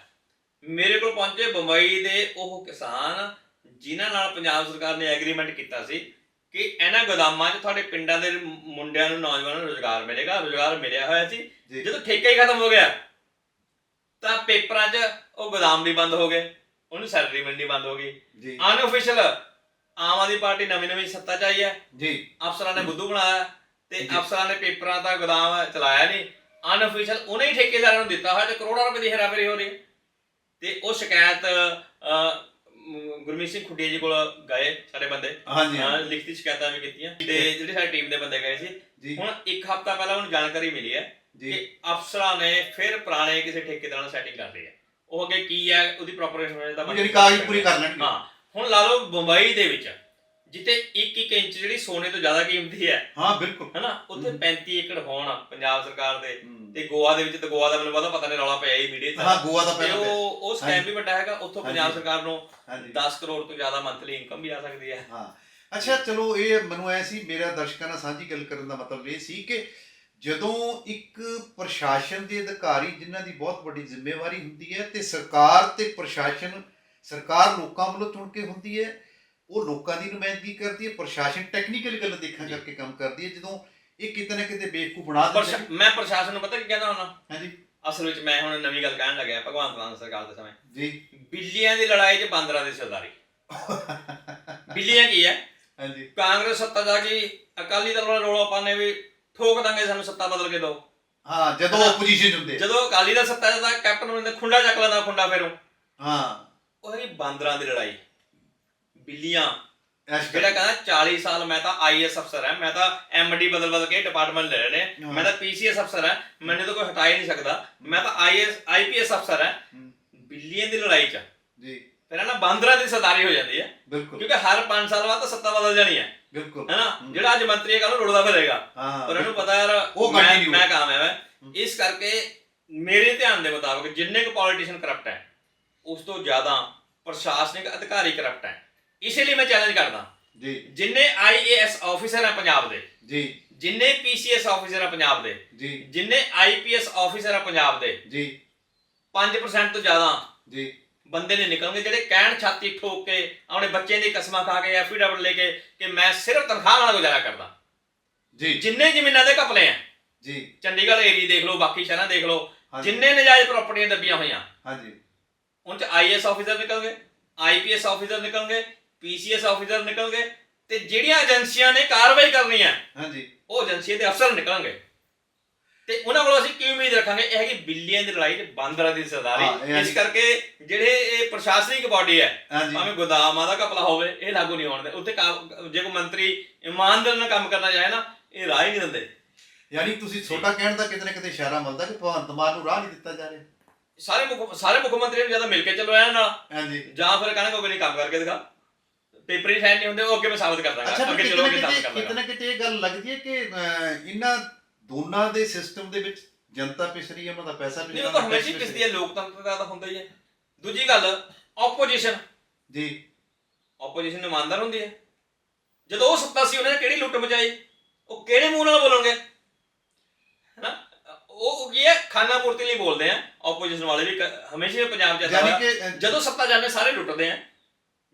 ਮੇਰੇ ਕੋਲ ਪਹੁੰਚੇ ਬੰਬਈ ਦੇ ਉਹ ਕਿਸਾਨ ਜਿਨ੍ਹਾਂ ਨਾਲ ਪੰਜਾਬ ਸਰਕਾਰ ਨੇ ਐਗਰੀਮੈਂਟ ਕੀਤਾ ਸੀ ਕਿ ਇਹਨਾਂ ਗੋਦਾਮਾਂ 'ਚ ਤੁਹਾਡੇ ਪਿੰਡਾਂ ਦੇ ਮੁੰਡਿਆਂ ਨੂੰ ਨੌਜਵਾਨਾਂ ਨੂੰ ਰੋਜ਼ਗਾਰ ਮਿਲੇਗਾ। ਰੋਜ਼ਗਾਰ ਮਿਲਿਆ ਹੋਇਆ ਸੀ। ਜੀ। ਜਦੋਂ ਠੇਕਾ ਹੀ ਖਤਮ ਹੋ ਗਿਆ ਤਾਂ ਪੇਪਰਾਂ 'ਚ ਉਹ ਗੋਦਾਮ ਵੀ ਬੰਦ ਹੋ ਗਏ। ਉਹਨੂੰ ਸੈਲਰੀ ਮਿਲਣੀ ਬੰਦ ਹੋ ਗਈ। ਜੀ। ਅਨਅਫੀਸ਼ੀਅਲ ਆਮ ਆਦਮੀ ਪਾਰਟੀ ਨਵੀਂ ਨਵੀਂ ਸੱਤਾ 'ਚ ਆਈ ਹੈ। ਜੀ। ਅਫਸਰਾਂ ਨੇ ਬੁੱਧੂ ਬਣਾਇਆ ਤੇ। ਅਫਸਰਾਂ ਨੇ ਪੇਪਰਾਂ ਦਾ ਗੋਦਾਮ ਚਲਾਇਆ ਨਹੀਂ। ਅਨਅਫੀਸ਼ੀਅਲ ਉਹਨੇ ਹੀ ਠੇਕੇਦਾਰਾਂ ਨੂੰ ਦਿੱਤਾ ਹੋਇਆ ਤੇ ਕਰੋੜਾਂ ਰੁਪਏ ਦੀ ਹੇਰਾਫੇਰੀ ਹੋ ਰਹੀ ਹੈ। ਤੇ ਉਹ ਸ਼ਿਕਾਇਤ ਗੁਰਮੀਤ ਸਿੰਘ ਖੁੱਡੀਆ ਜੀ ਕੋਲ ਗਏ ਸਾਡੇ ਬੰਦੇ। ਹਾਂਜੀ ਲਿਖਤੀ ਸ਼ਿਕਾਇਤਾਂ ਵੀ ਕੀਤੀਆਂ। ਤੇ ਜਿਹੜੀ ਸਾਡੀ ਟੀਮ ਦੇ ਬੰਦੇ ਗਏ ਸੀ। ਹੁਣ ਇੱਕ ਹਫ਼ਤਾ ਪਹਿਲਾਂ ਉਹਨੂੰ ਜਾਣਕਾਰੀ ਮਿਲੀ ਹੈ ਕਿ ਅਫਸਰਾਂ ਨੇ ਫਿਰ ਪੁਰਾਣੇ ਕਿਸੇ ਠੇਕੇਦਾਰ ਨਾਲ ਸੈਟਿੰਗ ਕਰ ਲਈ ਹੈ। ਉਹ ਅੱਗੇ ਕੀ ਹੈ ਉਹਦੀ ਪ੍ਰੋਪਰੇਸ਼ਨ ਦਾ ਉਹ ਜਿਹੜੀ ਕਾਗਜ਼ ਪੂਰੀ ਕਰ ਲੈਣਗੇ ਹਾਂ। ਹੁਣ ਲਾ ਲਓ ਬੰਬਈ ਦੇ ਵਿੱਚ ਜਿੱਥੇ 1-1 ਇੰਚ ਜਿਹੜੀ ਸੋਨੇ ਤੋਂ ਜ਼ਿਆਦਾ ਕੀਮਤੀ ਹੈ। ਹਾਂ ਬਿਲਕੁਲ। ਹਨਾ? ਉੱਥੇ ਹਮ। 35 ਏਕੜ ਹੋਣ ਪੰਜਾਬ ਸਰਕਾਰ ਦੇ। ਤੇ ਗੋਆ ਦੇ ਵਿੱਚ ਤੇ ਗੋਆ ਦਾ ਮੈਨੂੰ ਪਤਾ ਪਤਾ ਨਹੀਂ ਰੌਲਾ ਪਿਆ ਹੀ ਮੀਡੀਆ 'ਚ। ਹਾਂ ਗੋਆ ਦਾ ਪਿਆ। ਉਹ ਉਹ ਸਕੈਮ ਵੀ ਵੱਡਾ ਹੈਗਾ ਉੱਥੋਂ ਪੰਜਾਬ। ਸਰਕਾਰ ਨੂੰ ਹਾਂਜੀ। 10 ਕਰੋੜ ਤੋਂ ਜ਼ਿਆਦਾ ਮੰਥਲੀ ਇਨਕਮ ਵੀ ਆ ਸਕਦੀ ਹੈ। ਹਾਂ। ਅੱਛਾ ਚਲੋ ਇਹ ਮੈਨੂੰ ਐ ਸੀ ਮੇਰਾ ਦਰਸ਼ਕਾਂ ਨਾਲ ਸਾਂਝੀ ਗੱਲ ਕਰਨ ਦਾ ਮਤਲਬ ਇਹ ਸੀ ਕਿ ਜਦੋਂ ਇੱਕ ਪ੍ਰਸ਼ਾਸਨ ਦੇ ਅਧਿਕਾਰੀ ਜਿਨ੍ਹਾਂ ਦੀ ਬਹੁਤ ਵੱਡੀ ਜ਼ਿੰਮੇਵਾਰੀ ਹੁੰਦੀ ਹੈ ਤੇ ਸਰਕਾਰ ਤੇ ਪ੍ਰਸ਼ਾਸਨ ਸਰਕਾਰ ਲੋਕਾਂ ਵੱਲੋਂ ਚੁਣ ਕੇ ਹੁੰਦੀ ਹੈ ਉਹ ਲੋਕਾਂ ਦੀ ਨੁਮਾਇੰਦਗੀ ਕਰਦੀ ਹੈ ਪ੍ਰਸ਼ਾਸਨ ਟੈਕਨੀਕਲ ਗੱਲ ਦੇਖਣ ਜੀ। ਕਰਕੇ ਕੰਮ ਕਰਦੀ ਹੈ ਜਦੋਂ ਇਹ ਕਿਤੇ ਨਾ ਕਿਤੇ ਬੇਵਕੂਫ ਬਣਾ ਦਿੰਦੇ ਪ੍ਰਸ਼ਾ- ਮੈਂ ਪ੍ਰਸ਼ਾਸਨ ਨੂੰ ਪਤਾ ਕੀ ਕਹਿੰਦਾ ਹੁੰਦਾ? ਹਾਂਜੀ। ਅਸਲ ਵਿੱਚ ਮੈਂ ਹੁਣ ਨਵੀਂ ਗੱਲ ਕਹਿਣ ਲੱਗਿਆ ਭਗਵੰਤ ਮਾਨ ਸਰਕਾਰ ਦੇ ਸਮੇਂ। ਜੀ। ਬਿੱਲੀਆਂ ਦੀ ਲੜਾਈ 'ਚ ਬਾਂਦਰਾਂ ਦੀ ਸਰਦਾਰੀ। ਬਿੱਲੀਆਂ ਕੀ ਹੈ? ਹਾਂਜੀ। ਕਾਂਗਰਸ ਸੱਤਾ ਜਾ ਗਈ ਅਕਾਲੀ ਦਲ ਵਾਲੇ ਰੋਲਾ ਪਾਣੇ ਵੀ ਠੋਕ ਦਾਂਗੇ ਸਾਨੂੰ ਸੱਤਾ ਬਦਲ ਕੇ ਦਿਓ ਹਾਂ ਜਦੋਂ ਹਾਂ। ਆਪੋਜੀਸ਼ਨ ਹੁੰਦੇ। ਜਦੋਂ ਅਕਾਲੀ ਦਲ ਸੱਤਾ ਜਾਂਦਾ ਕੈਪਟਨ ਅਮਰਿੰਦਰ ਖੁੰਡਾ ਚੱਕ ਲੈਂਦਾ ਖੁੰਡਾ ਫੇਰੋਂ। ਹਾਂ। ਉਹ ਹੈ ਬਾਂਦਰਾਂ ਦੀ ਲੜਾਈ। ਬਿੱਲੀਆਂ। ਐਸ਼ ਜਿਹੜਾ ਕਹਿੰਦਾ 40 ਸਾਲ ਮੈਂ ਤਾਂ ਆਈਐਸ ਅਫਸਰ ਹਾਂ ਮੈਂ ਤਾਂ ਐਮਡੀ ਬਦਲ ਬਦਲ ਕੇ ਡਿਪਾਰਟਮੈਂਟ ਲੈ ਰਹੇ ਨੇ। ਮੈਂ ਤਾਂ ਪੀਸੀਐਸ ਅਫਸਰ ਹਾਂ ਮੈਨੂੰ ਤਾਂ ਕੋਈ ਹਟਾ ਹੀ ਨਹੀਂ ਸਕਦਾ। ਮੈਂ ਤਾਂ ਆਈਐਸ ਆਈਪੀਐਸ ਅਫਸਰ ਹਾਂ। ਬਿੱਲੀਆਂ ਦੀ ਲੜਾਈ 'ਚ। ਜੀ। ਫਿਰ ਇਹਨਾਂ ਬਾਂਦਰਾਂ ਦੀ ਸਰਦਾਰੀ ਹੋ ਜਾਂਦੀ ਹੈ। ਬਿਲਕੁਲ। ਕਿਉਂਕਿ ਹਰ 5 ਸਾਲ ਬਾਅਦ ਤਾਂ ਸੱਤਾ ਬਦਲ ਜਾਣੀ ਹੈ। ਬਿਲਕੁਲ। ਹੈਨਾ। ਜਿਹੜਾ ਅੱਜ ਮੰਤਰੀ ਹੈ ਕੱਲ ਨੂੰ ਰੁੜਦਾ ਫਿਰੇਗਾ। ਪਰ ਇਹਨੂੰ ਪਤਾ ਯਾਰ ਉਹ ਮੈਂ ਮੈਂ ਕਾਮਯਾਬ ਹੈ। ਇਸ ਕਰਕੇ ਮੇਰੇ ਧਿਆਨ ਦੇ ਮੁਤਾਬਕ ਜਿੰਨੇ ਕੁ ਪੋਲੀਟੀਸ਼ੀਅਨ ਕਰਪਟ ਹੈ ਉਸ ਤੋਂ ਜ਼ਿਆਦਾ ਪ੍ਰਸ਼ਾਸਨਿਕ ਅਧਿਕਾਰੀ ਕਰਪਟ ਹੈ। ਇਸੇ ਲਈ ਮੈਂ ਚੈਲੰਜ ਕਰਦਾ। ਜੀ। ਜਿੰਨੇ ਆਈਏਐਸ ਆਫੀਸਰ ਹੈ ਪੰਜਾਬ ਦੇ ਜੀ। ਜਿੰਨੇ ਪੀਸੀਐਸ ਆਫੀਸਰ ਹੈ ਪੰਜਾਬ ਦੇ ਜੀ। ਜਿੰਨੇ ਆਈਪੀਐਸ ਆਫੀਸਰ ਹੈ ਪੰਜਾਬ ਦੇ ਜੀ। 5% ਤੋਂ ਜ਼ਿਆਦਾ ਜੀ। ਬੰਦੇ ਨੇ ਨਿਕਲਣਗੇ ਜਿਹੜੇ ਕਹਿਣ ਛਾਤੀ ਠੋਕ ਕੇ ਆਪਣੇ ਬੱਚੇ ਦੀ ਕਸਮਾਂ ਖਾ ਕੇ ਐਫੀਡੇਵਿਟ ਲੈ ਕੇ ਕਿ ਮੈਂ ਸਿਰਫ ਤਨਖਾਹ ਨਾਲ ਗੁਜ਼ਾਰਾ ਕਰਦਾ। ਜੀ। ਜਿੰਨੇ ਜ਼ਮੀਨਾਂ ਦੇ ਘਪਲੇ ਆ ਜੀ। ਚੰਡੀਗੜ੍ਹ ਏਰੀਆ ਦੇਖ ਲਓ ਬਾਕੀ ਸ਼ਹਿਰਾਂ ਦੇਖ ਲਓ ਜਿੰਨੇ ਨਜਾਇਜ਼ ਪ੍ਰਾਪਰਟੀਆਂ ਦੱਬੀਆਂ ਹੋਈਆਂ। ਹਾਂਜੀ। ਉਹਨਾਂ ਚ ਆਈਐਸ ਆਫੀਸਰ ਨਿਕਲਣਗੇ ਆਈਪੀਐਸ ਆਫੀਸਰ ਨਿਕਲਣਗੇ ਪੀਸੀਐਸ ਆਫੀਸਰ ਨਿਕਲਣਗੇ ਤੇ ਜਿਹੜੀਆਂ ਏਜੰਸੀਆਂ ਨੇ ਕਾਰਵਾਈ ਕਰਨੀ ਹੈ ਹਾਂਜੀ। ਉਹ ਏਜੰਸੀਆਂ ਦੇ ਅਫਸਰ ਨਿਕਲਣਗੇ। ਤੇ ਉਹਨਾਂ ਕੋਲੋਂ ਅਸੀਂ ਕੀ ਉਮੀਦ ਰੱਖਾਂਗੇ ਇਹ ਹੈਗੀ ਬਿੱਲੀਆਂ ਦੀ ਲੜਾਈ ਤੇ ਬਾਂਦਰਾਂ ਦੀ ਸਰਦਾਰੀ। ਇਸ। ਕਰਕੇ ਜਿਹੜੇ ਇਹ ਪ੍ਰਸ਼ਾਸਨਿਕ ਬਾਡੀ ਹੈ ਭਾਵੇਂ ਗੋਦਾਮਾਂ ਦਾ ਘਪਲਾ ਹੋਵੇ ਇਹ ਲਾਗੂ ਨਹੀਂ ਹੋਣ ਦੇ। ਉੱਥੇ ਜੇ ਕੋਈ ਮੰਤਰੀ ਇਮਾਨਦਾਰ ਨਾਲ ਕੰਮ ਕਰਨਾ ਚਾਹੇ ਨਾ ਇਹ ਰਾਹ ਹੀ ਨਹੀਂ ਦਿੰਦੇ। ਯਾਨੀ ਤੁਸੀਂ ਛੋਟਾ ਕਹਿਣ ਦਾ ਕਿਤੇ ਨਾ ਕਿਤੇ ਇਸ਼ਾਰਾ ਮਿਲਦਾ ਕਿ ਭਗਵੰਤ ਮਾਨ ਨੂੰ ਰਾਹ ਨਹੀਂ ਦਿੱਤਾ ਜਾ ਰਿਹਾ। ਸਾਰੇ ਮੁੱਖ ਸਾਰੇ ਮੁੱਖ ਮੰਤਰੀਆਂ ਨੂੰ ਜ਼ਿਆਦਾ ਮਿਲ ਕੇ ਚੱਲੋ ਇਹਨਾਂ ਨਾਲ ਹਾਂਜੀ। ਜਾਂ ਫਿਰ ਕਹਿੰਦੇ ਕੋਈ ਨਹੀਂ ਕੰਮ ਕਰਕੇ ਦਿਖਾ। ਪੇਪਰ ਹੀ ਸਾਈਨ ਨਹੀਂ ਹੁੰਦੇ ਉਹ ਅੱਗੇ ਮੈਂ ਸਾਬਤ ਕਰ ਦਾਂਗਾ ਅੱਗੇ ਚਲੋ ਨਾ ਅੱਗੇ ਸਾਬਤ ਕਰ ਕਿਤੇ ਦਾਂਗਾ। ਨਾ ਕਿਤੇ ਇਹ ਗੱਲ ਲੱਗਦੀ ਹੈ ਕਿ ਇਹਨਾਂ ਦੋਨਾਂ ਦੇ ਸਿਸਟਮ ਦੇ ਵਿੱਚ ਜਨਤਾ ਪਿਸ ਰਹੀ ਹੈ ਉਹਨਾਂ ਦਾ ਪੈਸਾ ਪਿਸ ਨਹੀਂ ਉਹ ਤਾਂ ਹਮੇਸ਼ਾ ਪਿਸਦੀ ਹੈ ਲੋਕਤੰਤਰ ਦਾ ਤਾਂ ਹੁੰਦਾ ਹੀ ਹੈ। ਦੂਜੀ ਗੱਲ ਆਪੋਜੀਸ਼ਨ ਜੀ। ਆਪੋਜੀਸ਼ਨ ਇਮਾਨਦਾਰ ਹੁੰਦੀ ਹੈ। ਜਦੋਂ ਉਹ ਸੱਤਾ ਸੀ ਉਹਨੇ ਕਿਹੜੀ ਲੁੱਟ ਮਚਾਈ? ਉਹ ਕਿਹੜੇ ਮੂੰਹ ਨਾਲ ਬੋਲੋਗੇ ਹੈਨਾ ਉਹ ਉਹ ਕੀ ਹੈ? ਖਾਨਾ ਪੂਰਤੀ ਲਈ ਬੋਲਦੇ ਆ। ਆਪੋਜੀਸ਼ਨ ਵਾਲੇ ਵੀ ਕ- ਹਮੇਸ਼ਾ ਹੀ ਪੰਜਾਬ ਚ ਯਾਨੀ ਐਸਾ ਕਿ ਜਦੋਂ ਸੱਤਾ ਜਾਂਦੇ ਸਾਰੇ ਲੁੱਟਦੇ ਆ।